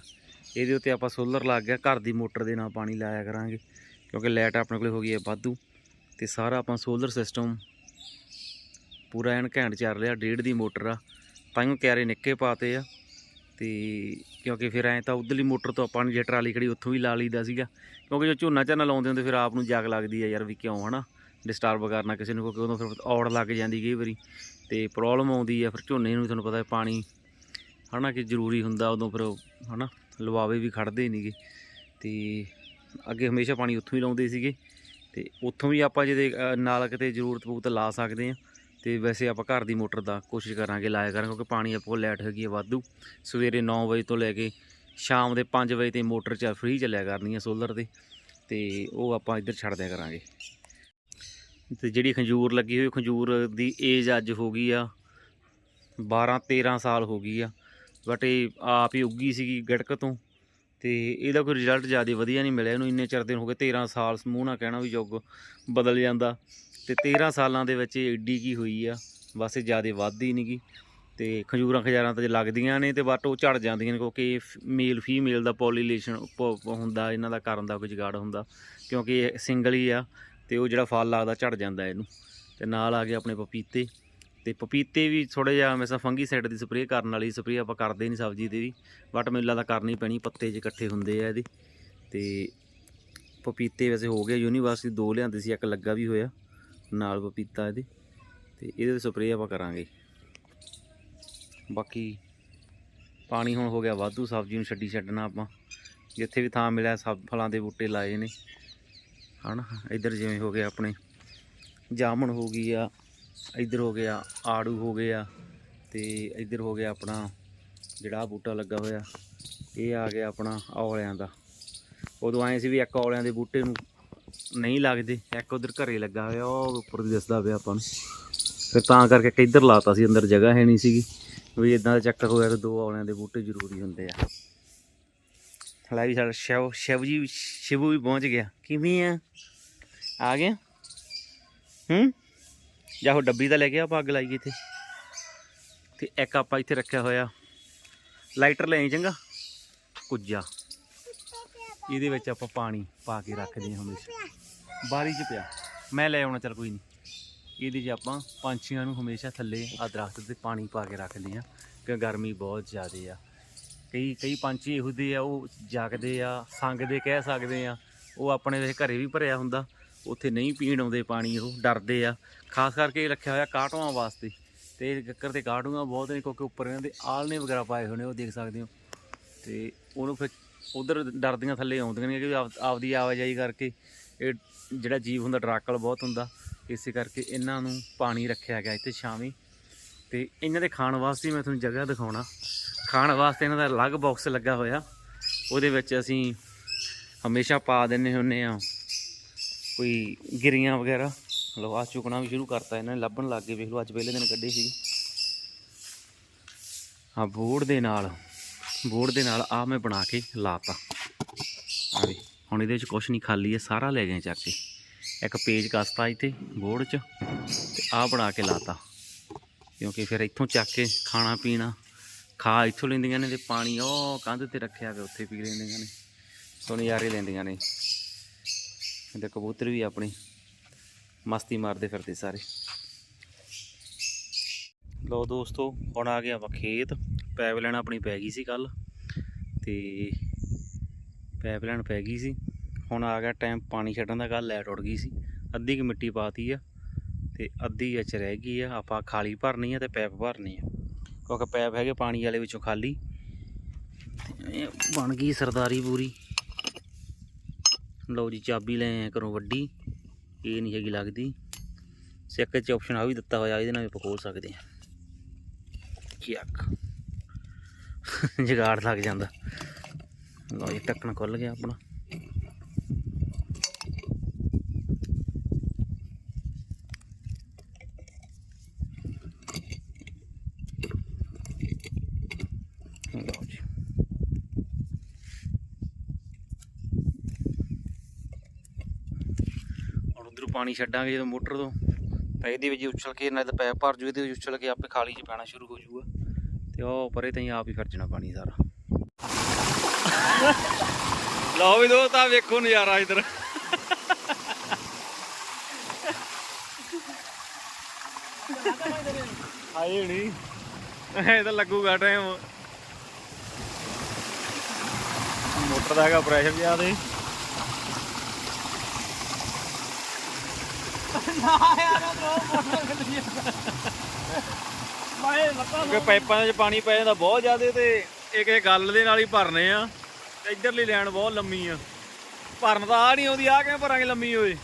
ਇਹਦੇ ਉੱਤੇ ਆਪਾਂ ਸੋਲਰ ਲੱਗ ਗਿਆ। ਘਰ ਦੀ ਮੋਟਰ ਦੇ ਨਾਲ ਪਾਣੀ ਲਾਇਆ ਕਰਾਂਗੇ। ਕਿਉਂਕਿ ਲਾਈਟ ਆਪਣੇ ਕੋਲੇ ਹੋ ਗਈ ਹੈ ਵਾਧੂ। ਤੇ ਸਾਰਾ ਆਪਾਂ ਸੋਲਰ ਸਿਸਟਮ ਪੂਰਾ ਐਨ ਘੈਂਟ ਚੱਲ ਰਿਹਾ, ਡੇਢ ਦੀ ਮੋਟਰ ਆ। ਤਾਂ ਹੀ ਕਿਆਰੇ ਨਿੱਕੇ ਪਾਤੇ ਆ ਤੇ ਕਿਉਂਕਿ ਫਿਰ ਐਂ ਤਾਂ ਉਧਰਲੀ ਮੋਟਰ ਤੋਂ ਆਪਾਂ ਨੂੰ ਜੇ ਟਰਾਲੀ ਖੜੀ ਉੱਥੋਂ ਹੀ ਲਾ ਲਈਦਾ ਸੀਗਾ। ਕਿਉਂਕਿ ਜੋ ਝੋਨਾ ਝਾਨਾ ਲਾਉਂਦੇ ਹੁੰਦੇ ਫਿਰ ਆਪ ਨੂੰ ਜਾਗ ਲੱਗਦੀ ਆ ਯਾਰ ਵੀ ਕਿਉਂ, ਹਨਾ? ਡਿਸਟਰਬ ਕਰਨਾ ਕਿਸੇ ਨੂੰ, ਕਿਉਂਕਿ ਉਦੋਂ ਫਿਰ ਔੜ ਲੱਗ ਜਾਂਦੀ ਕਈ ਵਾਰੀ। ਤੇ ਪ੍ਰੋਬਲਮ ਆਉਂਦੀ ਆ ਫਿਰ ਝੋਨੇ ਨੂੰ ਵੀ ਤੁਹਾਨੂੰ ਪਤਾ ਹੈ ਪਾਣੀ, ਹਨਾ ਕਿ ਜ਼ਰੂਰੀ ਹੁੰਦਾ ਉਦੋਂ ਫਿਰ ਉਹ ਹਨਾ? ਲਵਾਵੇ ਵੀ ਖੜਦੇ ਨਹੀਂਗੇ ਤੇ ਅੱਗੇ ਹਮੇਸ਼ਾ ਪਾਣੀ ਉੱਥੋਂ ਹੀ ਲਾਉਂਦੇ ਸੀਗੇ। ਤੇ ਉੱਥੋਂ ਵੀ ਆਪਾਂ ਜਿਹਦੇ ਨਾਲ ਕਿਤੇ ਜ਼ਰੂਰਤ ਪਊ ਤਾਂ ਲਾ ਸਕਦੇ ਆ ਤੇ ਵੈਸੇ ਆਪਾਂ ਘਰ ਦੀ ਮੋਟਰ ਦਾ ਕੋਸ਼ਿਸ਼ ਕਰਾਂਗੇ ਲਾਇਆ ਕਰਾਂਗੇ ਕਿਉਂਕਿ ਪਾਣੀ ਆਪਾਂ ਕੋਲ ਲਾਈਟ ਹੈਗੀ ਆ ਵਾਧੂ। ਸਵੇਰੇ 9 ਵਜੇ ਤੋਂ ਲੈ ਕੇ ਸ਼ਾਮ ਦੇ 5 ਵਜੇ ਤੇ ਮੋਟਰ ਚ ਫ੍ਰੀ ਚੱਲਿਆ ਕਰਨੀ ਆ ਸੋਲਰ ਤੇ। ਤੇ ਉਹ ਆਪਾਂ ਇੱਧਰ ਛੱਡ ਦਿਆ ਕਰਾਂਗੇ। ਤੇ ਜਿਹੜੀ ਖੰਜੂਰ ਲੱਗੀ ਹੋਈ, ਖੰਜੂਰ ਦੀ ਏਜ ਅੱਜ ਹੋ ਗਈ ਆ 12 13 ਸਾਲ ਹੋ ਗਈ ਆ। ਬਟ ਇਹ ਆਪ ਹੀ ਉੱਗੀ ਸੀਗੀ ਗੜਕ ਤੋਂ। ਤੇ ਇਹਦਾ ਕੋਈ ਰਿਜ਼ਲਟ ਜ਼ਿਆਦਾ ਵਧੀਆ ਨਹੀਂ ਮਿਲਿਆ ਇਹਨੂੰ, ਇੰਨੇ ਚਿਰ ਦਿਨ ਹੋ ਗਏ 13 ਸਾਲ ਸਮੂਹ ਨਾਲ ਕਹਿਣਾ ਵੀ ਯੁੱਗ ਬਦਲ ਜਾਂਦਾ। ਤੇ 13 ਸਾਲਾਂ ਦੇ ਵਿੱਚ ਇਹ ਏਡੀ ਕੀ ਹੋਈ ਆ, ਬਸ ਇਹ ਜ਼ਿਆਦਾ ਵੱਧਦੀ ਨਹੀਂਗੀ ਤੇ ਖਜੂਰਾਂ ਖਜਾਰਾਂ ਤਾਂ ਜੇ ਲੱਗਦੀਆਂ ਨੇ ਤੇ ਬਟ ਉਹ ਝੜ ਜਾਂਦੀਆਂ ਨੇ, ਕਿਉਂਕਿ ਮੇਲ ਫੀਮੇਲ ਦਾ ਪੋਲੀਲੇਸ਼ਨ ਹੁੰਦਾ, ਇਹਨਾਂ ਦਾ ਕਰਨ ਦਾ ਕੋਈ ਜਗਾੜ ਹੁੰਦਾ, ਕਿਉਂਕਿ ਇਹ ਸਿੰਗਲ ਹੀ ਆ, ਤੇ ਉਹ ਜਿਹੜਾ ਫਲ ਲੱਗਦਾ ਝੜ ਜਾਂਦਾ ਇਹਨੂੰ। ਤੇ ਨਾਲ ਆ ਗਏ ਆਪਣੇ ਪਪੀਤੇ। ਤੇ ਪਪੀਤੇ ਵੀ ਥੋੜਾ ਜਿਹਾ ਹਮੇਸ਼ਾ ਫੰਗੀਸਾਈਡ ਦੀ ਸਪਰੇਅ ਕਰਨ ਵਾਲੀ ਸਪਰੇਅ ਆਪਾਂ ਕਰਦੇ ਨਹੀਂ ਸਬਜ਼ੀ ਤੇ ਵੀ ਬਟ ਮੈਨੂੰ ਲੱਗਦਾ ਕਰਨੀ ਪੈਣੀ, ਪੱਤੇ 'ਚ ਇਕੱਠੇ ਹੁੰਦੇ ਆ ਇਹਦੇ। ਤੇ ਪਪੀਤੇ ਵੈਸੇ ਹੋ ਗਏ, ਯੂਨੀਵਰਸਿਟੀ ਦੋ ਲਿਆਂਦੇ ਸੀ, ਇੱਕ ਲੱਗਾ ਵੀ ਹੋਇਆ, ਨਾਲ ਪਪੀਤਾ ਇਹਦੇ। ਤੇ ਇਹਦੇ ਤੇ ਸਪਰੇਅ ਆਪਾਂ ਕਰਾਂਗੇ। ਬਾਕੀ ਪਾਣੀ ਹੁਣ ਹੋ ਗਿਆ ਵਾਧੂ, ਸਬਜ਼ੀ ਨੂੰ ਛੱਡੀ ਛੱਡਣਾ ਆਪਾਂ। ਜਿੱਥੇ ਵੀ ਥਾਂ ਮਿਲਿਆ, ਸਭ ਫਲਾਂ ਦੇ ਬੂਟੇ ਲਾਏ ਨੇ। ਹਨਾ, ਇੱਧਰ ਜਿਵੇਂ ਹੋ ਗਿਆ ਆਪਣੇ। ਜਾਮਣ ਹੋ ਗਈ ਆ। ਇੱਧਰ ਹੋ ਗਿਆ ਆੜੂ ਹੋ ਗਿਆ ਤੇ ਇੱਧਰ ਹੋ ਗਿਆ ਆਪਣਾ ਜਿਹੜਾ ਬੂਟਾ ਲੱਗਾ ਹੋਇਆ, ਇਹ ਆ ਗਿਆ ਆਪਣਾ ਔਲਿਆਂ ਦਾ। ਉਦੋਂ ਆਏ ਸੀ ਵੀ ਇੱਕ ਔਲਿਆਂ ਦੇ ਬੂਟੇ ਨੂੰ ਨਹੀਂ ਲੱਗਦੇ, ਇੱਕ ਉਧਰ ਘਰੇ ਲੱਗਾ ਹੋਇਆ, ਉਹ ਉੱਪਰ ਦੀ ਦਿਸਦਾ ਪਿਆ ਆਪਾਂ ਨੂੰ। ਫਿਰ ਤਾਂ ਕਰਕੇ ਇੱਕ ਇੱਧਰ ਲਾਤਾ ਸੀ, ਅੰਦਰ ਜਗ੍ਹਾ ਹੈ ਨਹੀਂ ਸੀਗੀ। ਵੀ ਇਦਾਂ ਦਾ ਚੱਕਰ ਹੋਇਆ ਤਾਂ ਦੋ ਔਲਿਆਂ ਦੇ ਬੂਟੇ ਜ਼ਰੂਰੀ ਹੁੰਦੇ ਆ। ਲੈ ਵੀ ਸਾਡਾ ਸ਼ਿਵ ਸ਼ਿਵ ਜੀ, ਸ਼ਿਵੂ ਵੀ ਪਹੁੰਚ ਗਿਆ। ਕਿਵੇਂ ਆ? ਆ ਗਿਆ ਹੂੰ? ਜਾਂ ਉਹ ਡੱਬੀ ਤਾਂ ਲੈ ਕੇ ਆ ਆਪਾਂ ਅੱਗ ਲਾਈਏ ਇੱਥੇ। ਤੇ ਇੱਕ ਆਪਾਂ ਇੱਥੇ ਰੱਖਿਆ ਹੋਇਆ। ਲਾਈਟਰ ਲੈ ਚੰਗਾ। ਕੁੱਜਾ। ਇਹਦੇ ਵਿੱਚ ਆਪਾਂ ਪਾਣੀ ਪਾ ਕੇ ਰੱਖਦੇ ਹਾਂ ਹਮੇਸ਼ਾ। ਬਾਰੀ 'ਚ ਪਿਆ। ਮੈਂ ਲੈ ਆਉਣਾ, ਚੱਲ ਕੋਈ ਨਹੀਂ। ਇਹਦੇ 'ਚ ਆਪਾਂ ਪੰਛੀਆਂ ਨੂੰ ਹਮੇਸ਼ਾ ਥੱਲੇ ਆ ਦਰਖਤ ਤੇ ਪਾਣੀ ਪਾ ਕੇ ਰੱਖਦੇ ਹਾਂ। ਕਿ ਗਰਮੀ ਬਹੁਤ ਜ਼ਿਆਦੇ ਆ। ਕਈ ਕਈ ਪੰਛੀ ਇਹੋ ਜਿਹੇ ਆ, ਉਹ ਜਾਗਦੇ ਆ, ਸੰਗਦੇ ਕਹਿ ਸਕਦੇ ਆ। ਉਹ ਆਪਣੇ ਦੇ ਘਰੇ ਵੀ ਭਰਿਆ ਹੁੰਦਾ। ਉੱਥੇ ਨਹੀਂ ਪੀਣ ਆਉਂਦੇ ਪਾਣੀ ਉਹ, ਡਰਦੇ ਆ। ਖਾਸ ਕਰਕੇ ਇਹ ਰੱਖਿਆ ਹੋਇਆ ਕਾਟੂਆਂ ਵਾਸਤੇ। ਤੇ ਕੱਕਰ ਤੇ ਕਾਟੂਆਂ ਬਹੁਤ ਨੇ ਕਿਉਂਕਿ ਉੱਪਰ ਇਹਨਾਂ ਦੇ ਆਲਣੇ ਵਗੈਰਾ ਪਾਏ ਹੋਏ ਨੇ, ਉਹ ਦੇਖ ਸਕਦੇ ਹੋ। ਤੇ ਉਹਨੂੰ ਫਿਰ ਉਧਰ ਡਰਦੀਆਂ ਥੱਲੇ ਆਉਂਦੀਆਂ ਨੇ ਕਿ ਆਪ- ਆਪਦੀ ਆਵਾਜਾਈ ਕਰਕੇ ਇਹ ਜਿਹੜਾ ਜੀਵ ਹੁੰਦਾ ਡਰਾਕਲ ਬਹੁਤ ਹੁੰਦਾ। ਇਸੇ ਕਰਕੇ ਇਹਨਾਂ ਨੂੰ ਪਾਣੀ ਰੱਖਿਆ ਗਿਆ ਇੱਥੇ ਛਾਵੇਂ। ਤੇ ਇਹਨਾਂ ਦੇ ਖਾਣ ਵਾਸਤੇ ਮੈਂ ਤੁਹਾਨੂੰ ਜਗ੍ਹਾ ਦਿਖਾਉਣਾ। ਖਾਣ ਵਾਸਤੇ ਇਹਨਾਂ ਦਾ ਅਲੱਗ ਬਾਕਸ ਲੱਗਾ ਹੋਇਆ। ਉਹਦੇ ਵਿੱਚ ਅਸੀਂ ਹਮੇਸ਼ਾ ਪਾ ਦਿੰਨੇ ਹੁੰਨੇ ਆ ਕੋਈ ਗਿਰੀਆਂ ਵਗੈਰਾ ਲੋ ਆ ਚੁਕਣਾ ਵੀ ਸ਼ੁਰੂ ਕਰਤਾ ਇਹਨਾਂ ਨੇ, ਲੱਭਣ ਲੱਗ ਗਏ, ਵੇਖ ਲਓ ਅੱਜ ਪਹਿਲੇ ਦਿਨ ਕੱਢੇ ਸੀ। ਆ ਬੋਰਡ ਦੇ ਨਾਲ, ਬੋਰਡ ਦੇ ਨਾਲ ਆ ਮੈਂ ਬਣਾ ਕੇ ਲਾਤਾ। ਆ ਵੀ, ਹੁਣ ਇਹਦੇ ਵਿੱਚ ਕੁਝ ਨਹੀਂ, ਖਾਲੀ ਹੈ ਸਾਰਾ ਲੈ ਗਏ ਚੱਕ ਕੇ। ਇੱਕ ਪੇਜ ਕਸਤਾ ਇੱਥੇ, ਬੋਰਡ 'ਚ, ਤੇ ਆ ਬਣਾ ਕੇ ਲਾਤਾ। ਕਿਉਂਕਿ ਫਿਰ ਇੱਥੋਂ ਚੱਕ ਕੇ ਖਾਣਾ, ਪੀਣਾ, ਖਾ ਇੱਥੋਂ ਲੈਂਦੀਆਂ ਨੇ ਤੇ ਪਾਣੀ ਉਹ ਕੰਧ ਤੇ ਰੱਖਿਆ ਵੇ ਉੱਥੇ ਪੀ ਲੈਂਦੀਆਂ ਨੇ। ਸੋ ਨਜ਼ਾਰੇ ਲੈਂਦੀਆਂ ਨੇ। ਤੇ ਕਬੂਤਰ ਵੀ ਆਪਣੀ ਮਸਤੀ ਮਾਰਦੇ ਫਿਰਦੇ ਸਾਰੇ। ਲੋ ਦੋਸਤੋ, ਹੁਣ ਆ ਗਿਆ ਆਪਾਂ ਖੇਤ। ਪੈਪ ਲੈਣ ਆਪਣੀ ਪੈ ਗਈ ਸੀ ਕੱਲ ਤੇ ਲੈਣ ਪੈ ਗਈ ਸੀ। ਹੁਣ ਆ ਗਿਆ ਟਾਈਮ ਪਾਣੀ ਛੱਡਣ ਦਾ ਕੱਲ ਲੈਟ ਉੱਡ ਗਈ ਸੀ। ਅੱਧੀ ਕਿ ਮਿੱਟੀ ਪਾਤੀ ਆ ਤੇ ਅੱਧੀ ਵਿੱਚ ਰਹਿ ਗਈ ਆ। ਆਪਾਂ ਖਾਲੀ ਭਰਨੀ ਆ ਤੇ ਪੈਪ ਭਰਨੀ ਆ। ਕਿਉਂਕਿ ਪੈਪ ਹੈਗੇ ਪਾਣੀ ਵਾਲੇ ਵਿੱਚੋਂ ਖਾਲੀ। ਬਣ ਗਈ ਸਰਦਾਰੀ ਪੂਰੀ। ਲਓ ਜੀ, ਚਾਬੀ ਲੈ ਆਇਆ ਕਰੋ ਵੱਡੀ। ਇਹ ਨਹੀਂ ਹੈਗੀ ਲੱਗਦੀ। ਸਿੱਕ ਚ ਆਪਸ਼ਨ ਆ ਵੀ ਦਿੱਤਾ ਹੋਇਆ, ਇਹਦੇ ਨਾਲ ਵੀ ਆਪਾਂ ਖੋਲ ਸਕਦੇ ਆ ਚੱਕ ਜਗਾੜ ਲੱਗ ਜਾਂਦਾ। ਲਓ ਜੀ ਟੱਕਣ ਖੁੱਲ ਗਿਆ ਆਪਣਾ ਲਓ ਜੀ ਹੁਣ ਉਧਰੋਂ ਪਾਣੀ ਛੱਡਾਂਗੇ ਜਦੋਂ ਮੋਟਰ ਤੋਂ। ਤਾਂ ਇਹਦੇ ਵਿੱਚ ਉਛਲ ਕੇ ਨਾ ਤਾਂ ਪੈਪ ਭਰ ਜੂ ਇਹਦੇ ਵਿੱਚ ਉਛਲ ਕੇ ਆਪੇ ਖਾਲੀ 'ਚ ਪੈਣਾ ਸ਼ੁਰੂ ਹੋ ਜਾਊਗਾ ਤੇ ਉਹ ਪਰੇ ਤਾਂ ਆਪ ਹੀ ਖਰਚਣਾ ਪਾਣੀ ਸਾਰਾ। ਲਓ ਵੀ ਦੋਸਤ ਆ ਵੇਖੋ ਨਜ਼ਾਰਾ ਇਧਰ। ਆਏ ਨਹੀਂ ਇਹ ਤਾਂ ਲੱਗੂਗਾ ਟਾਈਮ। ਮੋਟਰ ਦਾ ਹੈਗਾ ਪ੍ਰੈਸ਼ਰ ਜ਼ਿਆਦਾ ਦੇ ਕਿਉਂਕਿ ਪਾਈਪਾਂ ਦੇ ਵਿੱਚ ਪਾਣੀ ਪੈ ਜਾਂਦਾ ਬਹੁਤ ਜ਼ਿਆਦਾ ਤੇ ਇੱਕ ਇਹ ਗੱਲ ਦੇ ਨਾਲ ਹੀ ਭਰਨੇ ਆ। ਤੇ ਇੱਧਰਲੀ ਲਾਈਨ ਬਹੁਤ ਲੰਮੀ ਆ। ਭਰਨ ਤਾਂ ਆ ਨਹੀਂ ਆਉਂਦੀ ਆ ਕਿਵੇਂ ਭਰਾਂਗੇ ਲੰਮੀ ਹੋਏ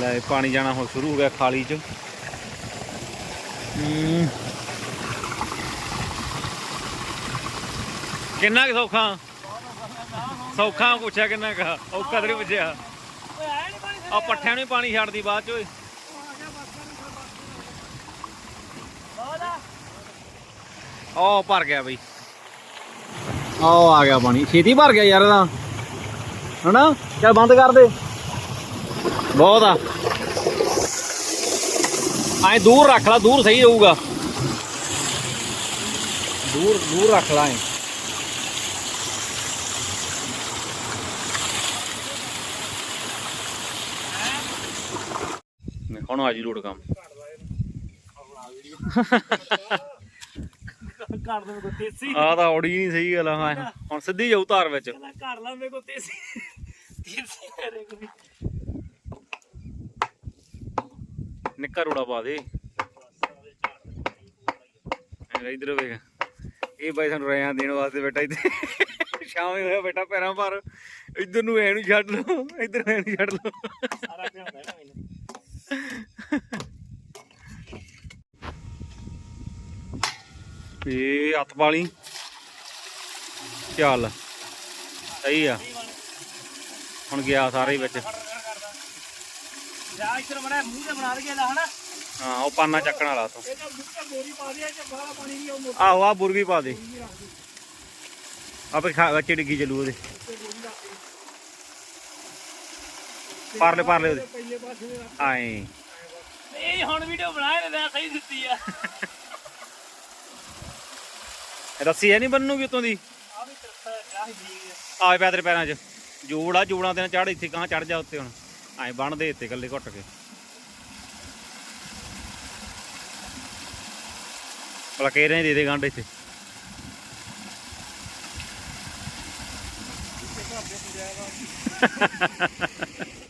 ਲੈ, ਪਾਣੀ ਜਾਣਾ ਹੁਣ ਸ਼ੁਰੂ ਹੋ ਗਿਆ ਖਾਲੀ ਚ। ਕਿੰਨਾ ਕੁ ਸੌਖਾ? ਸੌਖਾ ਪੁੱਛਿਆ ਕਿੰਨਾ ਕਾ ਔਖਾ ਤੇ ਨੀ ਪੁੱਛਿਆ ਆ ਪੱਠਿਆਂ ਨੂੰ ਹੀ ਪਾਣੀ ਛੱਡਦੀ ਬਾਅਦ ਚ ਓਏ। ਉਹ ਭਰ ਗਿਆ ਬਈ। ਆਹ ਆ ਗਿਆ ਪਾਣੀ। ਛੇਤੀ ਭਰ ਗਿਆ ਯਾਰ ਇਹਦਾ। ਹਨਾ? ਚੱਲ ਬੰਦ ਕਰ ਦੇ। ਬਹੁਤ ਆ। ਐ ਦੂਰ ਰੱਖ ਲਾ ਦੂਰ ਸਹੀ ਰਹੂਗਾ। ਦੂਰ ਦੂਰ ਰੱਖ ਲਾ ਐ। ਹੁਣ ਆ ਜੀ ਲੋਡ ਕੰਮ।
ਘਰ ਦੇ ਕੋ ਤੇਸੀ
ਆ ਤਾਂ ਔੜੀ ਨਹੀਂ ਸਹੀ ਗੱਲ ਆ ਹਾਂ। ਹੁਣ ਸਿੱਧੀ ਜਾਊ ਧਾਰ ਵਿੱਚ।
ਕਹਿੰਦਾ ਘਰ ਲਾ ਮੇਰੇ ਕੋ ਤੇਸੀ ਤੇਸੀ ਮੇਰੇ ਕੋ
ਨਿੱਕਾ ਰੋੜਾ ਪਾ ਦੇ। ਇਧਰ ਵੇਖ। ਇਹ ਬਾਈ ਸਾਨੂੰ ਰਿਆਂ ਦੇਣ ਵਾਸਤੇ ਬੈਠਾ ਇੱਥੇ। ਸ਼ਾਮੇ ਹੋਇਆ ਬੈਠਾ ਪੈਰਾਂ ਪਰ ਇਧਰ ਨੂੰ ਐ ਨੂੰ ਛੱਡ ਲਓ ਇਧਰ ਐ ਨੂੰ ਛੱਡ ਲਓ।
ਸਾਰਾ ਪਿਆ ਹੁੰਦਾ ਨਾ ਮੈਨੂੰ
ਇਹ ਹੱਥ ਪਾਲੀ ਚੱਲ ਸਹੀ ਆ। ਹੁਣ ਗਿਆ ਸਾਰੇ ਵਿੱਚ।
ਜਾ ਇੱਧਰ ਬਣਾ ਮੂੰਹ ਤੇ ਬਣਾ ਲਈਏ ਲਾ ਹਨਾ?
ਹਾਂ ਉਹ ਪਾਨਾ ਚੱਕਣ ਵਾਲਾ ਤੋਂ। ਆਹੋ ਆ ਬੁਰਗੀ ਪਾ ਦੇ। ਆਪੇ ਖਾ ਵਿੱਚ ਡਿੱਗੀ ਚੱਲੂ ਉਹਦੇ। ਪਰਲੇ ਪਰਲੇ ਉਹਦੇ।
ਪਹਿਲੇ ਪਾਸੇ ਦੇ
ਆਏ।
ਇਹ ਹੁਣ ਵੀਡੀਓ ਬਣਾਏ ਨੇ ਸਹੀ ਦਿੱਤੀ ਆ।
ਰੱਸੀ ਐ ਨਹੀਂ ਬੰਨੂਗੀ ਉਤੋਂ ਦੀ?
ਆ ਵੀ
ਆਏ ਪੈ ਤੇਰੇ ਪੈਰਾਂ 'ਚ। ਜੋੜ ਆ ਜੋੜਾਂ ਤੇ ਚੜ ਇੱਥੇ ਕਾਂ ਚੜ ਜਾ ਉੱਤੇ ਹੁਣ। ਐਂ ਬੰਨ ਦੇ ਇੱਥੇ ਇਕੱਲੇ ਘੁੱਟ ਕੇ। ਭਲਾ ਕਹਿ ਰਹੇ ਦੇ ਦੇ ਗੰਢ ਇੱਥੇ।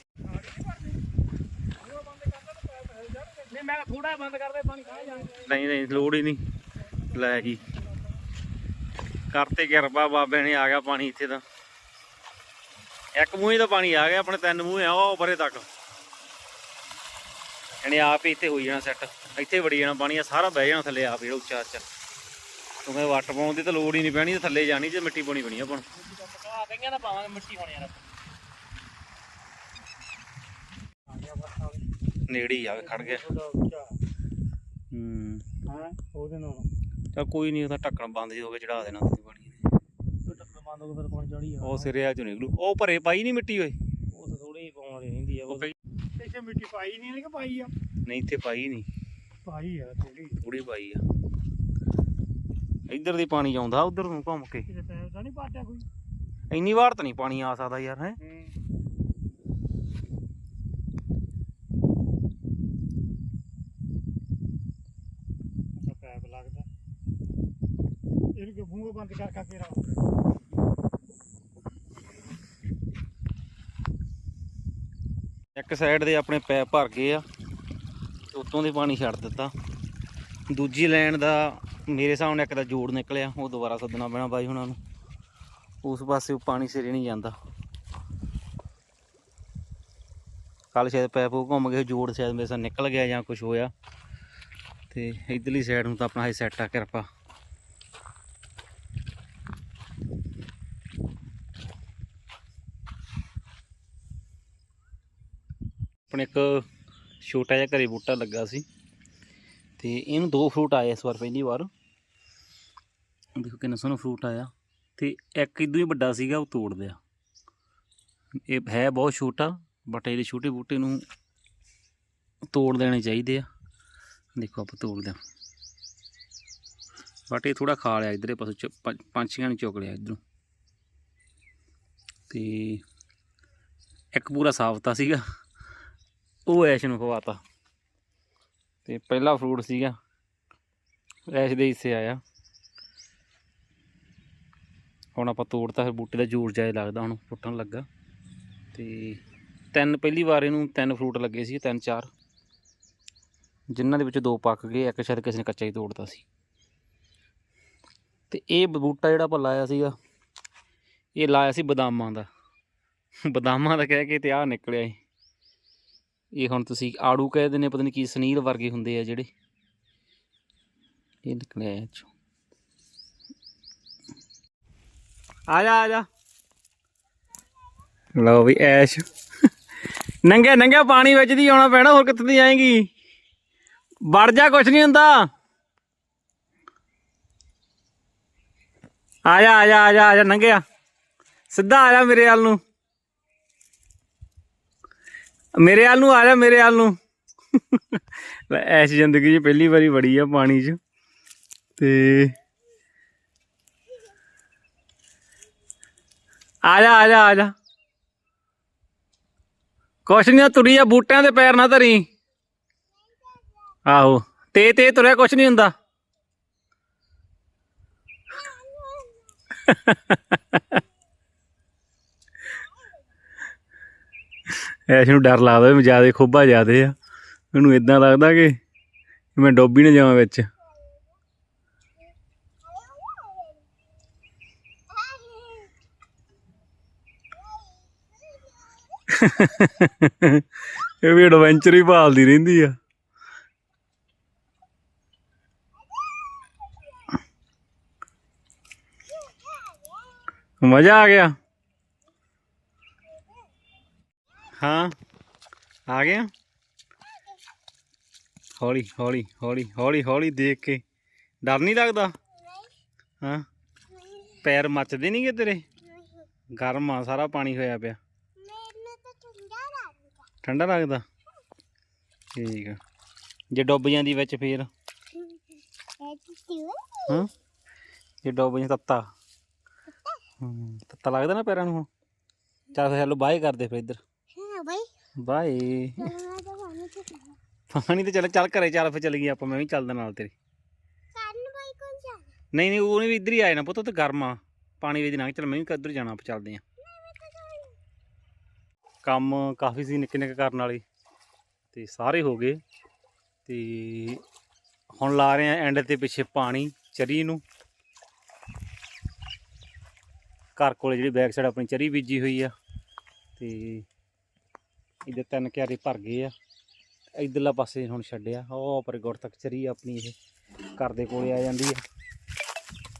ਥੋੜਾ ਬੰਦ ਕਰ ਦੇ ਪਾਣੀ ਖਾ ਜਾਣਾ
ਨਹੀਂ ਨਹੀਂ ਲੋੜ ਹੀ ਨਹੀਂ। ਲੈ ਜੀ। ਕਰਤੇ ਕਿਰਪਾ ਬਾਬੇ ਨੇ ਆ ਗਿਆ ਪਾਣੀ ਇੱਥੇ ਤਾਂ। ਇੱਕ ਮੂੰਹ ਹੀ ਤਾਂ ਪਾਣੀ ਆ ਗਿਆ ਆਪਣੇ ਤਿੰਨ ਮੂੰਹ ਆ ਉਹ ਪਰੇ ਤੱਕ। ਇਹਨੇ ਆਪ ਹੀ ਇੱਥੇ ਹੋਈ ਜਾਣਾ ਸੈੱਟ ਇੱਥੇ ਵੜੀ ਜਾਣਾ ਪਾਣੀ ਆ ਸਾਰਾ ਬਹਿ ਜਾਣਾ ਥੱਲੇ ਆਪ ਜਿਹੜਾ ਉੱਚਾ ਉੱਚਾ ਕਿਉਂਕਿ ਵੱਟ ਪਾਉਣ ਦੀ ਤਾਂ ਲੋੜ ਹੀ ਨਹੀਂ ਪੈਣੀ ਥੱਲੇ ਜਾਣੀ ਤੇ ਮਿੱਟੀ ਪਾਉਣੀ ਬਣੀ ਆਪਾਂ।
ਆ ਕਈਆਂ ਦਾ ਪਾਵਾਂਗੇ ਮਿੱਟੀ ਹੁਣ ਯਾਰ ਆ ਗਿਆ ਬਸ ਆ
ਨੇੜੇ ਹੀ ਆਵੇ ਖੜ ਗਿਆ। ਹੂੰ।
ਹਾਂ? ਉਹਦੇ ਨਾਲ
ਚਲ ਕੋਈ ਨਹੀਂ ਉਹਦਾ ਢੱਕਣ ਬੰਦ ਜੇ ਹੋ ਗਿਆ ਚੜਾ ਦੇਣਾ ਤੁਸੀਂ ਪਾਣੀ ਨੇ
ਉਹ ਟੱਕਰ ਬੰਦ ਹੋ ਗਿਆ ਫਿਰ ਪਾਣੀ ਚੜੀ ਆ
ਉਹ ਸਿਰੇ ਆ ਚੋਂ ਨਿਕਲੂ। ਉਹ ਭਰੇ ਪਾਈ ਨਹੀਂ ਮਿੱਟੀ ਓਏ।
ਉਹ ਤਾਂ ਥੋੜੀ ਪਾਉਣ ਵਾਲੀ ਰਹਿੰਦੀ ਆ
ਉਹ ਕਈ
ਇੱਥੇ ਮਿੱਟੀ ਪਾਈ ਨਹੀਂ ਕਿ ਪਾਈ ਆ?
ਨਹੀਂ ਇੱਥੇ ਪਾਈ ਨਹੀਂ
ਪਾਈ ਆ ਥੋੜੀ
ਥੋੜੀ ਪਾਈ ਆ। ਇੱਧਰ ਦੀ ਪਾਣੀ ਆਉਂਦਾ ਉਧਰ ਨੂੰ ਘੁੰਮ ਕੇ।
ਕਿਤੇ ਪੈਰ ਤਾਂ ਨਹੀਂ ਪਾਟਿਆ ਕੋਈ?
ਇੰਨੀ ਵਾਰ ਤਾਂ ਨਹੀਂ ਪਾਣੀ ਆ ਸਕਦਾ ਯਾਰ ਹੈ
ਤਾਂ ਪੈਪ ਲੱਗਦਾ ਇਹਨੂੰ ਕਿ ਮੂੰਹ ਬੰਦ ਕਰ ਕਰਕੇ ਰਾ
ਇੱਕ ਸਾਈਡ ਦੇ ਆਪਣੇ ਪੈਪ ਭਰ ਗਏ ਆ, ਤੇ ਉੱਤੋਂ ਦੇ ਪਾਣੀ ਛੱਡ ਦਿੱਤਾ। ਦੂਜੀ ਲਾਈਨ ਦਾ ਮੇਰੇ ਹਿਸਾਬ ਨਾਲ ਇੱਕ ਦਾ ਜੋੜ ਨਿਕਲਿਆ, ਉਹ ਦੁਬਾਰਾ ਸੱਦਣਾ ਪੈਣਾ ਬਾਈ ਹੁਣਾਂ ਨੂੰ। ਉਸ ਪਾਸੇ ਉਹ ਪਾਣੀ ਸਿਰੇ ਨਹੀਂ ਜਾਂਦਾ। ਕੱਲ ਸ਼ਾਇਦ ਪੈਪ ਉਹ ਘੁੰਮ ਗਏ ਜੋੜ ਸ਼ਾਇਦ ਮੇਰੇ ਸਾਹ ਨਿਕਲ ਗਿਆ ਜਾਂ ਕੁਝ ਹੋਇਆ। ਤੇ ਇਧਰਲੀ ਸਾਈਡ ਨੂੰ ਤਾਂ ਆਪਣਾ ਹੀ ਸੈੱਟ ਆ ਕਿਰਪਾ। ਇੱਕ ਛੋਟਾ ਜਿਹਾ ਘਰੇ ਬੂਟਾ ਲੱਗਾ ਸੀ ਤੇ ਇਹਨੂੰ ਦੋ ਫਰੂਟ ਆਏ ਇਸ ਵਾਰ ਪਹਿਲੀ ਵਾਰ। ਦੇਖੋ ਕਿੰਨਾ ਸੋਹਣਾ ਫਰੂਟ ਆਇਆ। ਤੇ ਇੱਕ ਇਦੋਂ ਹੀ ਵੱਡਾ ਸੀਗਾ, ਉਹ ਤੋੜ ਦਿਆ ਇਹ ਹੈ ਬਹੁਤ ਛੋਟਾ ਬਟ ਇਹਦੇ ਛੋਟੇ ਬੂਟੇ ਨੂੰ ਤੋੜ ਦੇਣੇ ਚਾਹੀਦੇ ਆ। ਦੇਖੋ ਆਪਾਂ ਤੋੜ ਦਿਆਂ ਬਟ ਇਹ ਥੋੜਾ ਖਾ ਲਿਆ ਇਧਰੇ ਪਾਸੋਂ ਚ- ਪੰਛੀਆਂ ਨੇ ਚੁੱਕ ਲਿਆ ਇਧਰੋਂ। ਤੇ ਇੱਕ ਪੂਰਾ ਸਾਫਤਾ ਸੀਗਾ। ਉਹ ਐਸ਼ ਨੂੰ ਖਵਾਤਾ। ਤੇ ਪਹਿਲਾ ਫਰੂਟ ਸੀਗਾ। ਐਸ਼ ਦੇ ਹਿੱਸੇ ਆਇਆ। ਹੁਣ ਆਪਾਂ ਤੋੜਤਾ, ਫਿਰ ਬੂਟੇ ਦਾ ਜੋਰ ਜਾਏ ਲੱਗਦਾ, ਹੁਣ ਫੁੱਟਣ ਲੱਗਾ। ਤੇ ਤਿੰਨ, ਪਹਿਲੀ ਵਾਰ ਇਹਨੂੰ ਤਿੰਨ ਫਰੂਟ ਲੱਗੇ ਸੀ, ਤਿੰਨ, ਚਾਰ। ਜਿਨ੍ਹਾਂ ਦੇ ਵਿੱਚ ਦੋ ਪੱਕ ਗਏ, ਇੱਕ ਸ਼ਾਇਦ ਕਿਸੇ ਨੇ ਕੱਚਾ ਹੀ ਤੋੜਤਾ ਸੀ। ਤੇ ਇਹ ਬੂਟਾ ਜਿਹੜਾ ਆਪਾਂ ਲਾਇਆ ਸੀਗਾ, ਇਹ ਲਾਇਆ ਸੀ ਬਦਾਮਾਂ ਦਾ। ਬਦਾਮਾਂ ਦਾ ਕਹਿ ਕੇ ਤੇ ਆਹ ਨਿਕਲਿਆ ਏ ਇਹ ਹੁਣ ਤੁਸੀਂ ਆੜੂ ਕਹਿ ਦਿੰਦੇ ਪਤਾ ਨਹੀਂ ਕੀ ਸਨੀਲ ਵਰਗੇ ਹੁੰਦੇ ਆ ਜਿਹੜੇ। ਇਹ ਨਿਕਲਿਆ ਇਹ ਆ ਜਾ ਆ ਜਾ। ਲਓ ਵੀ ਐਸ਼। ਨੰਗੇ ਨੰਗੇ ਪਾਣੀ ਵਿੱਚ ਦੀ ਆਉਣਾ ਪੈਣਾ, ਹੋਰ ਕਿੱਥੇ ਦੀ ਆਏਗੀ? ਵੜ ਜਾ, ਕੁਛ ਨਹੀਂ ਹੁੰਦਾ। ਆ ਜਾ ਆ ਜਾ ਆ ਜਾ ਆ ਜਾ, ਨੰਗਿਆ। ਸਿੱਧਾ ਆ ਜਾ ਮੇਰੇ ਵੱਲ ਨੂੰ। ਮੇਰੇ ਵੱਲ ਨੂੰ ਆ ਜਾ ਮੇਰੇ ਵੱਲ ਨੂੰ। ਲੈ, ਜ਼ਿੰਦਗੀ 'ਚ ਪਹਿਲੀ ਵਾਰੀ ਵੜੀ ਆ ਪਾਣੀ 'ਚ। ਤੇ ਆ ਜਾ ਆ ਜਾ ਆ ਜਾ। ਕੁਛ ਨਹੀਂ ਤੁਰੀ ਆ ਬੂਟਿਆਂ ਦੇ ਪੈਰ ਨਾ ਧਰੀ। ਆਹੋ ਤੇ ਤੇ ਤੁਰਿਆ ਕੁਛ ਨਹੀਂ ਹੁੰਦਾ। ਐਸ਼ ਨੂੰ ਡਰ ਲੱਗਦਾ ਵੀ ਜ਼ਿਆਦਾ ਖੋਬਾ ਜਿਆਦੇ ਆ। ਮੈਨੂੰ ਇਦਾਂ ਲੱਗਦਾ ਕਿ ਮੈਂ ਡੋਬੀ ਨਾ ਜਾਵਾਂ ਵਿੱਚ। ਇਹ ਵੀ ਐਡਵੈਂਚਰ ਹੀ ਭਾਲਦੀ ਰਹਿੰਦੀ ਆ। ਮਜ਼ਾ ਆ ਗਿਆ। ਹਾਂ ਆ ਗਿਆ ਹੌਲੀ ਹੌਲੀ ਹੌਲੀ ਹੌਲੀ ਹੌਲੀ ਦੇਖ ਕੇ। ਡਰ ਨਹੀਂ ਲੱਗਦਾ? ਹਾਂ? ਪੈਰ ਮੱਚਦੇ ਨਹੀਂਗੇ ਤੇਰੇ? ਗਰਮ ਆ ਸਾਰਾ ਪਾਣੀ ਹੋਇਆ ਪਿਆ। ਠੰਡਾ ਲੱਗਦਾ? ਠੀਕ ਆ। ਜੇ ਡੁੱਬ ਜਾਂਦੀ ਵਿੱਚ ਫੇਰ? ਹਾਂ? ਜੇ ਡੁੱਬ ਜਾਂ ਤੱਤਾ? ਤੱਤਾ? ਲੱਗਦਾ ਨਾ ਪੈਰਾਂ ਨੂੰ ਹੁਣ? ਚੱਲ ਹੈਲੋ ਬਾਏ ਕਰਦੇ ਫਿਰ ਇੱਧਰ। ਬਾਏ ਪਾਣੀ ਤੇ ਚੱਲ ਚੱਲ ਘਰੇ ਚੱਲ ਫਿਰ ਚੱਲ ਗਈ ਆਪਾਂ ਮੈਂ ਵੀ ਚੱਲਦਾ ਨਾਲ ਤੇਰੇ। ਨਹੀਂ ਨਹੀਂ ਉਹਨੇ ਵੀ ਇੱਧਰ ਹੀ ਆਏ ਨਾ ਪੁੱਤ ਤੇ ਗਰਮ ਆ। ਪਾਣੀ ਵਿੱਚ ਨਾ ਚੱਲ ਮੈਂ ਵੀ ਕਿੱਧਰ ਜਾਣਾ ਆਪਾਂ ਚੱਲਦੇ ਆ ਕੰਮ ਕਾਫੀ ਸੀ ਨਿੱਕੇ ਨਿੱਕੇ ਕਰਨ ਵਾਲੇ ਤੇ ਸਾਰੇ ਹੋ ਗਏ। ਤੇ ਹੁਣ ਲਾ ਰਹੇ ਆ ਐਂਡ ਤੇ ਪਿੱਛੇ ਪਾਣੀ ਚਰੀ ਨੂੰ। ਘਰ ਕੋਲੇ ਜਿਹੜੀ ਬੈਕ ਸਾਈਡ ਆਪਣੀ ਚਰੀ ਬੀਜੀ ਹੋਈ ਆ ਤੇ ਇੱਧਰ ਤਿੰਨ ਕਿਆਰੇ ਭਰ ਗਏ ਆ। ਇਧਰਲਾ ਪਾਸੇ ਹੁਣ ਛੱਡਿਆ। ਉਹ ਉੱਪਰ ਗੁੜ ਤੱਕ ਚਰੀ ਆਪਣੀ ਇਹ। ਘਰ ਦੇ ਕੋਲੇ ਆ ਜਾਂਦੀ ਆ।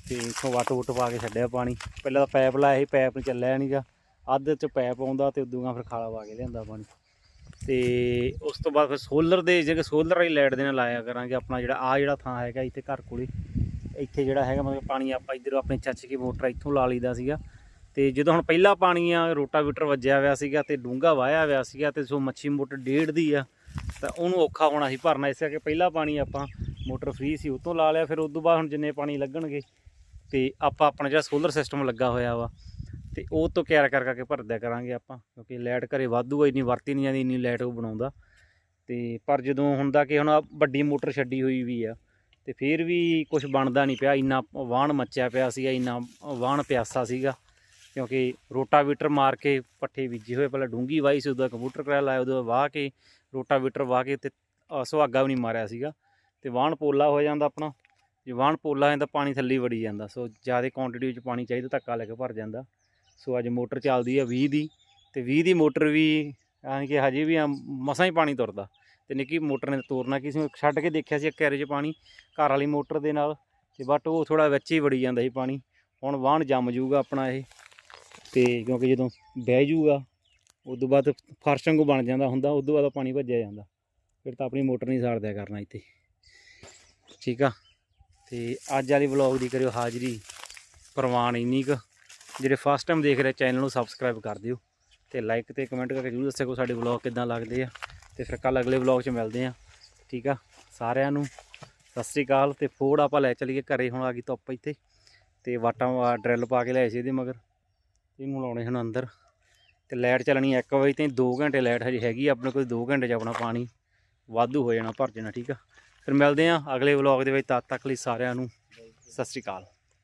ਤੇ ਇੱਥੋਂ ਵੱਟ ਵੁੱਟ ਪਾ ਕੇ ਛੱਡਿਆ ਪਾਣੀ। ਪਹਿਲਾਂ ਤਾਂ ਪੈਪ ਲਾਇਆ ਸੀ, ਪੈਪ ਨਹੀਂ ਚੱਲਿਆ ਨਹੀਂਗਾ ਅੱਧ ਚ ਪੈਪ ਆਉਂਦਾ ਤੇ ਉਦੋਂ ਫਿਰ ਖਾਲਾ ਪਾ ਕੇ ਲਿਆਂਦਾ ਪਾਣੀ। ਤੇ ਉਸ ਤੋਂ ਬਾਅਦ ਫਿਰ ਸੋਲਰ ਦੇ ਜਿਹੜੇ ਸੋਲਰ ਵਾਲੀ ਲਾਈਟ ਦੇ ਨਾਲ ਲਾਇਆ ਕਰਾਂਗੇ ਆਪਣਾ ਜਿਹੜਾ ਆ ਜਿਹੜਾ ਥਾਂ ਹੈਗਾ ਇੱਥੇ ਘਰ ਕੋਲੇ। ਇੱਥੇ ਜਿਹੜਾ ਹੈਗਾ ਮਤਲਬ ਪਾਣੀ ਆਪਾਂ ਇੱਧਰ ਆਪਣੇ ਚਾਚੇ ਕੇ ਮੋਟਰ ਇੱਥੋਂ ਲਾ ਲਈਦਾ ਸੀਗਾ। ਤੇ ਜਦੋਂ ਹੁਣ ਪਹਿਲਾ ਪਾਣੀ ਆ, ਰੋਟਾਵੀਟਰ ਵੱਜਿਆ ਹੋਇਆ ਸੀਗਾ ਤੇ ਡੂੰਗਾ ਵਾਇਆ ਹੋਇਆ ਸੀਗਾ ਤੇ ਸੋ ਮੱਛੀ ਮੋਟਰ ਡੇਢ ਦੀ ਆ, ਤਾਂ ਉਹਨੂੰ ਔਖਾ ਹੋਣਾ ਸੀ ਭਰਨਾ, ਇਸ ਕਰਕੇ ਪਹਿਲਾ ਪਾਣੀ ਆਪਾਂ ਮੋਟਰ ਫ੍ਰੀ ਸੀ, ਉਤੋਂ ਲਾ ਲਿਆ, ਫਿਰ ਉਸ ਤੋਂ ਬਾਅਦ ਹੁਣ ਜਿੰਨੇ ਪਾਣੀ ਲੱਗਣਗੇ ਤੇ ਆਪਾਂ ਆਪਣਾ ਜਿਹੜਾ ਸੋਲਰ ਸਿਸਟਮ ਲੱਗਾ ਹੋਇਆ ਵਾ, ਤੇ ਉਹ ਤੋਂ ਕਿਆਰ ਕਰ ਕਰਕੇ ਭਰਦਿਆ ਕਰਾਂਗੇ ਆਪਾਂ, ਕਿਉਂਕਿ ਲਾਈਟ ਘਰੇ ਵਾਧੂ ਆ, ਇੰਨੀ ਵਰਤੀ ਨਹੀਂ ਜਾਂਦੀ, ਇੰਨੀ ਲਾਈਟ ਉਹ ਬਣਾਉਂਦਾ। ਤੇ ਪਰ ਜਦੋਂ ਹੁੰਦਾ ਕਿ ਹੁਣ ਵੱਡੀ ਮੋਟਰ ਛੱਡੀ ਹੋਈ ਵੀ ਆ, ਤੇ ਫਿਰ ਵੀ ਕੁਝ ਬਣਦਾ ਨਹੀਂ ਪਿਆ, ਇੰਨਾ ਵਾਹਣ ਮੱਚਿਆ ਪਿਆ ਸੀਗਾ, ਇੰਨਾ ਵਾਹਣ ਪਿਆਸਾ ਸੀਗਾ ਕਿਉਂਕਿ ਰੋਟਾਵੀਟਰ ਮਾਰ ਕੇ ਪੱਠੇ ਬੀਜੇ ਹੋਏ, ਪਹਿਲਾਂ ਡੂੰਗੀ ਵਾਈ ਸੀ ਉਹਦਾ ਕੰਪਿਊਟਰ ਕਰਾ ਲਾਇਆ, ਉਦੋਂ ਵਾਹ ਕੇ ਰੋਟਾਵੀਟਰ ਵਾਹ ਕੇ ਤੇ ਸੁਹਾਗਾ ਵੀ ਨਹੀਂ ਮਾਰਿਆ ਸੀਗਾ ਤੇ ਵਾਹਣ ਪੋਲਾ ਹੋ ਜਾਂਦਾ ਆਪਣਾ, ਜੇ ਵਾਹਣ ਪੋਲਾ ਹੋ ਜਾਂਦਾ ਪਾਣੀ ਥੱਲੇ ਵੜੀ ਜਾਂਦਾ, ਸੋ ਜ਼ਿਆਦਾ ਕੁਆਂਟੀਟੀ ਵਿੱਚ ਪਾਣੀ ਚਾਹੀਦਾ, ਧੱਕਾ ਲੈ ਕੇ ਭਰ ਜਾਂਦਾ। ਸੋ ਅੱਜ ਮੋਟਰ ਚੱਲਦੀ ਆ 20 ਦੀ ਤੇ 20 ਦੀ ਮੋਟਰ ਵੀ ਯਾਨੀ ਕਿ ਹਜੇ ਵੀ ਆ, ਮਸਾਂ ਹੀ ਪਾਣੀ ਤੁਰਦਾ। ਤੇ ਨਿੱਕੀ ਮੋਟਰ ਨੇ ਤੋਰਨਾ ਕਿਸੇ ਨੂੰ ਛੱਡ ਕੇ ਦੇਖਿਆ ਸੀ ਇੱਕ ਕੈਰੇ 'ਚ ਪਾਣੀ, ਘਰ ਵਾਲੀ ਮੋਟਰ ਦੇ ਨਾਲ ਤੇ ਬਟ ਉਹ ਥੋੜਾ ਵਿੱਚ ਹੀ ਵੜੀ ਜਾਂਦਾ ਸੀ ਪਾਣੀ। ਹੁਣ ਵਾਹਣ ਜੰਮ ਜੂਗਾ ਆਪਣਾ ਇਹ। ਤੇ ਕਿਉਂਕਿ ਜਦੋਂ ਬਹਿ ਜੂਗਾ ਉਸ ਤੋਂ ਬਾਅਦ ਫਰਸ਼ ਵਾਂਗੂ ਬਣ ਜਾਂਦਾ ਹੁੰਦਾ ਉਸ ਤੋਂ ਬਾਅਦ ਪਾਣੀ ਭੱਜਿਆ ਜਾਂਦਾ। ਫਿਰ ਤਾਂ ਆਪਣੀ ਮੋਟਰ ਨਹੀਂ ਸਾੜਦਿਆ ਕਰਨਾ ਇੱਥੇ। ਠੀਕ ਆ? ਤੇ ਅੱਜ ਵਾਲੀ ਵਲੌਗ ਦੀ ਕਰਿਓ ਹਾਜ਼ਰੀ। ਪ੍ਰਵਾਨ ਇੰਨੀ ਕੁ। ਜਿਹੜੇ ਫਸਟ ਟਾਈਮ ਦੇਖ ਰਹੇ ਚੈਨਲ ਨੂੰ ਸਬਸਕ੍ਰਾਈਬ ਕਰ ਦਿਓ। ਤੇ ਲਾਈਕ ਤੇ ਕਮੈਂਟ ਕਰਕੇ ਜਰੂਰ ਦੱਸਿਓ ਸਾਡੇ ਵਲੌਗ ਕਿੱਦਾਂ ਲੱਗਦੇ ਆ। ਤੇ ਫਿਰ ਕੱਲ ਅਗਲੇ ਵਲੌਗ 'ਚ ਮਿਲਦੇ ਆ। ਠੀਕ ਆ? ਸਾਰਿਆਂ ਨੂੰ ਸਤਿ ਸ੍ਰੀ ਅਕਾਲ। ਤੇ ਫੋੜ ਆਪਾਂ ਲੈ ਚਲੀਏ ਘਰੇ, ਹੁਣ ਆ ਗਈ ਧੁੱਪ ਇੱਥੇ। ਤੇ ਵਾਟਾਂ ਡਰਿੱਲ ਪਾ ਕੇ ਲੈ ਸੀ ਇਹਦੇ ਮਗਰ। ਇਹਨੂੰ ਲਾਉਣੇ ਹਨ ਅੰਦਰ। ਤੇ ਲਾਈਟ ਚੱਲਣੀ 1 ਵਜੇ ਤੇ 2 ਘੰਟੇ ਲਾਈਟ ਹਜੇ ਹੈਗੀ ਆਪਣੇ ਕੋਲ 2 ਘੰਟੇ 'ਚ ਆਪਣਾ ਪਾਣੀ ਵਾਧੂ ਹੋ ਜਾਣਾ, ਭਰ ਜਾਣਾ, ਠੀਕ ਆ। ਫਿਰ ਮਿਲਦੇ ਆ ਅਗਲੇ ਵਲੌਗ ਦੇ ਵਿੱਚ, ਤਦ ਤੱਕ ਲਈ ਸਾਰਿਆਂ ਨੂੰ ਸਤਿ ਸ੍ਰੀ ਅਕਾਲ।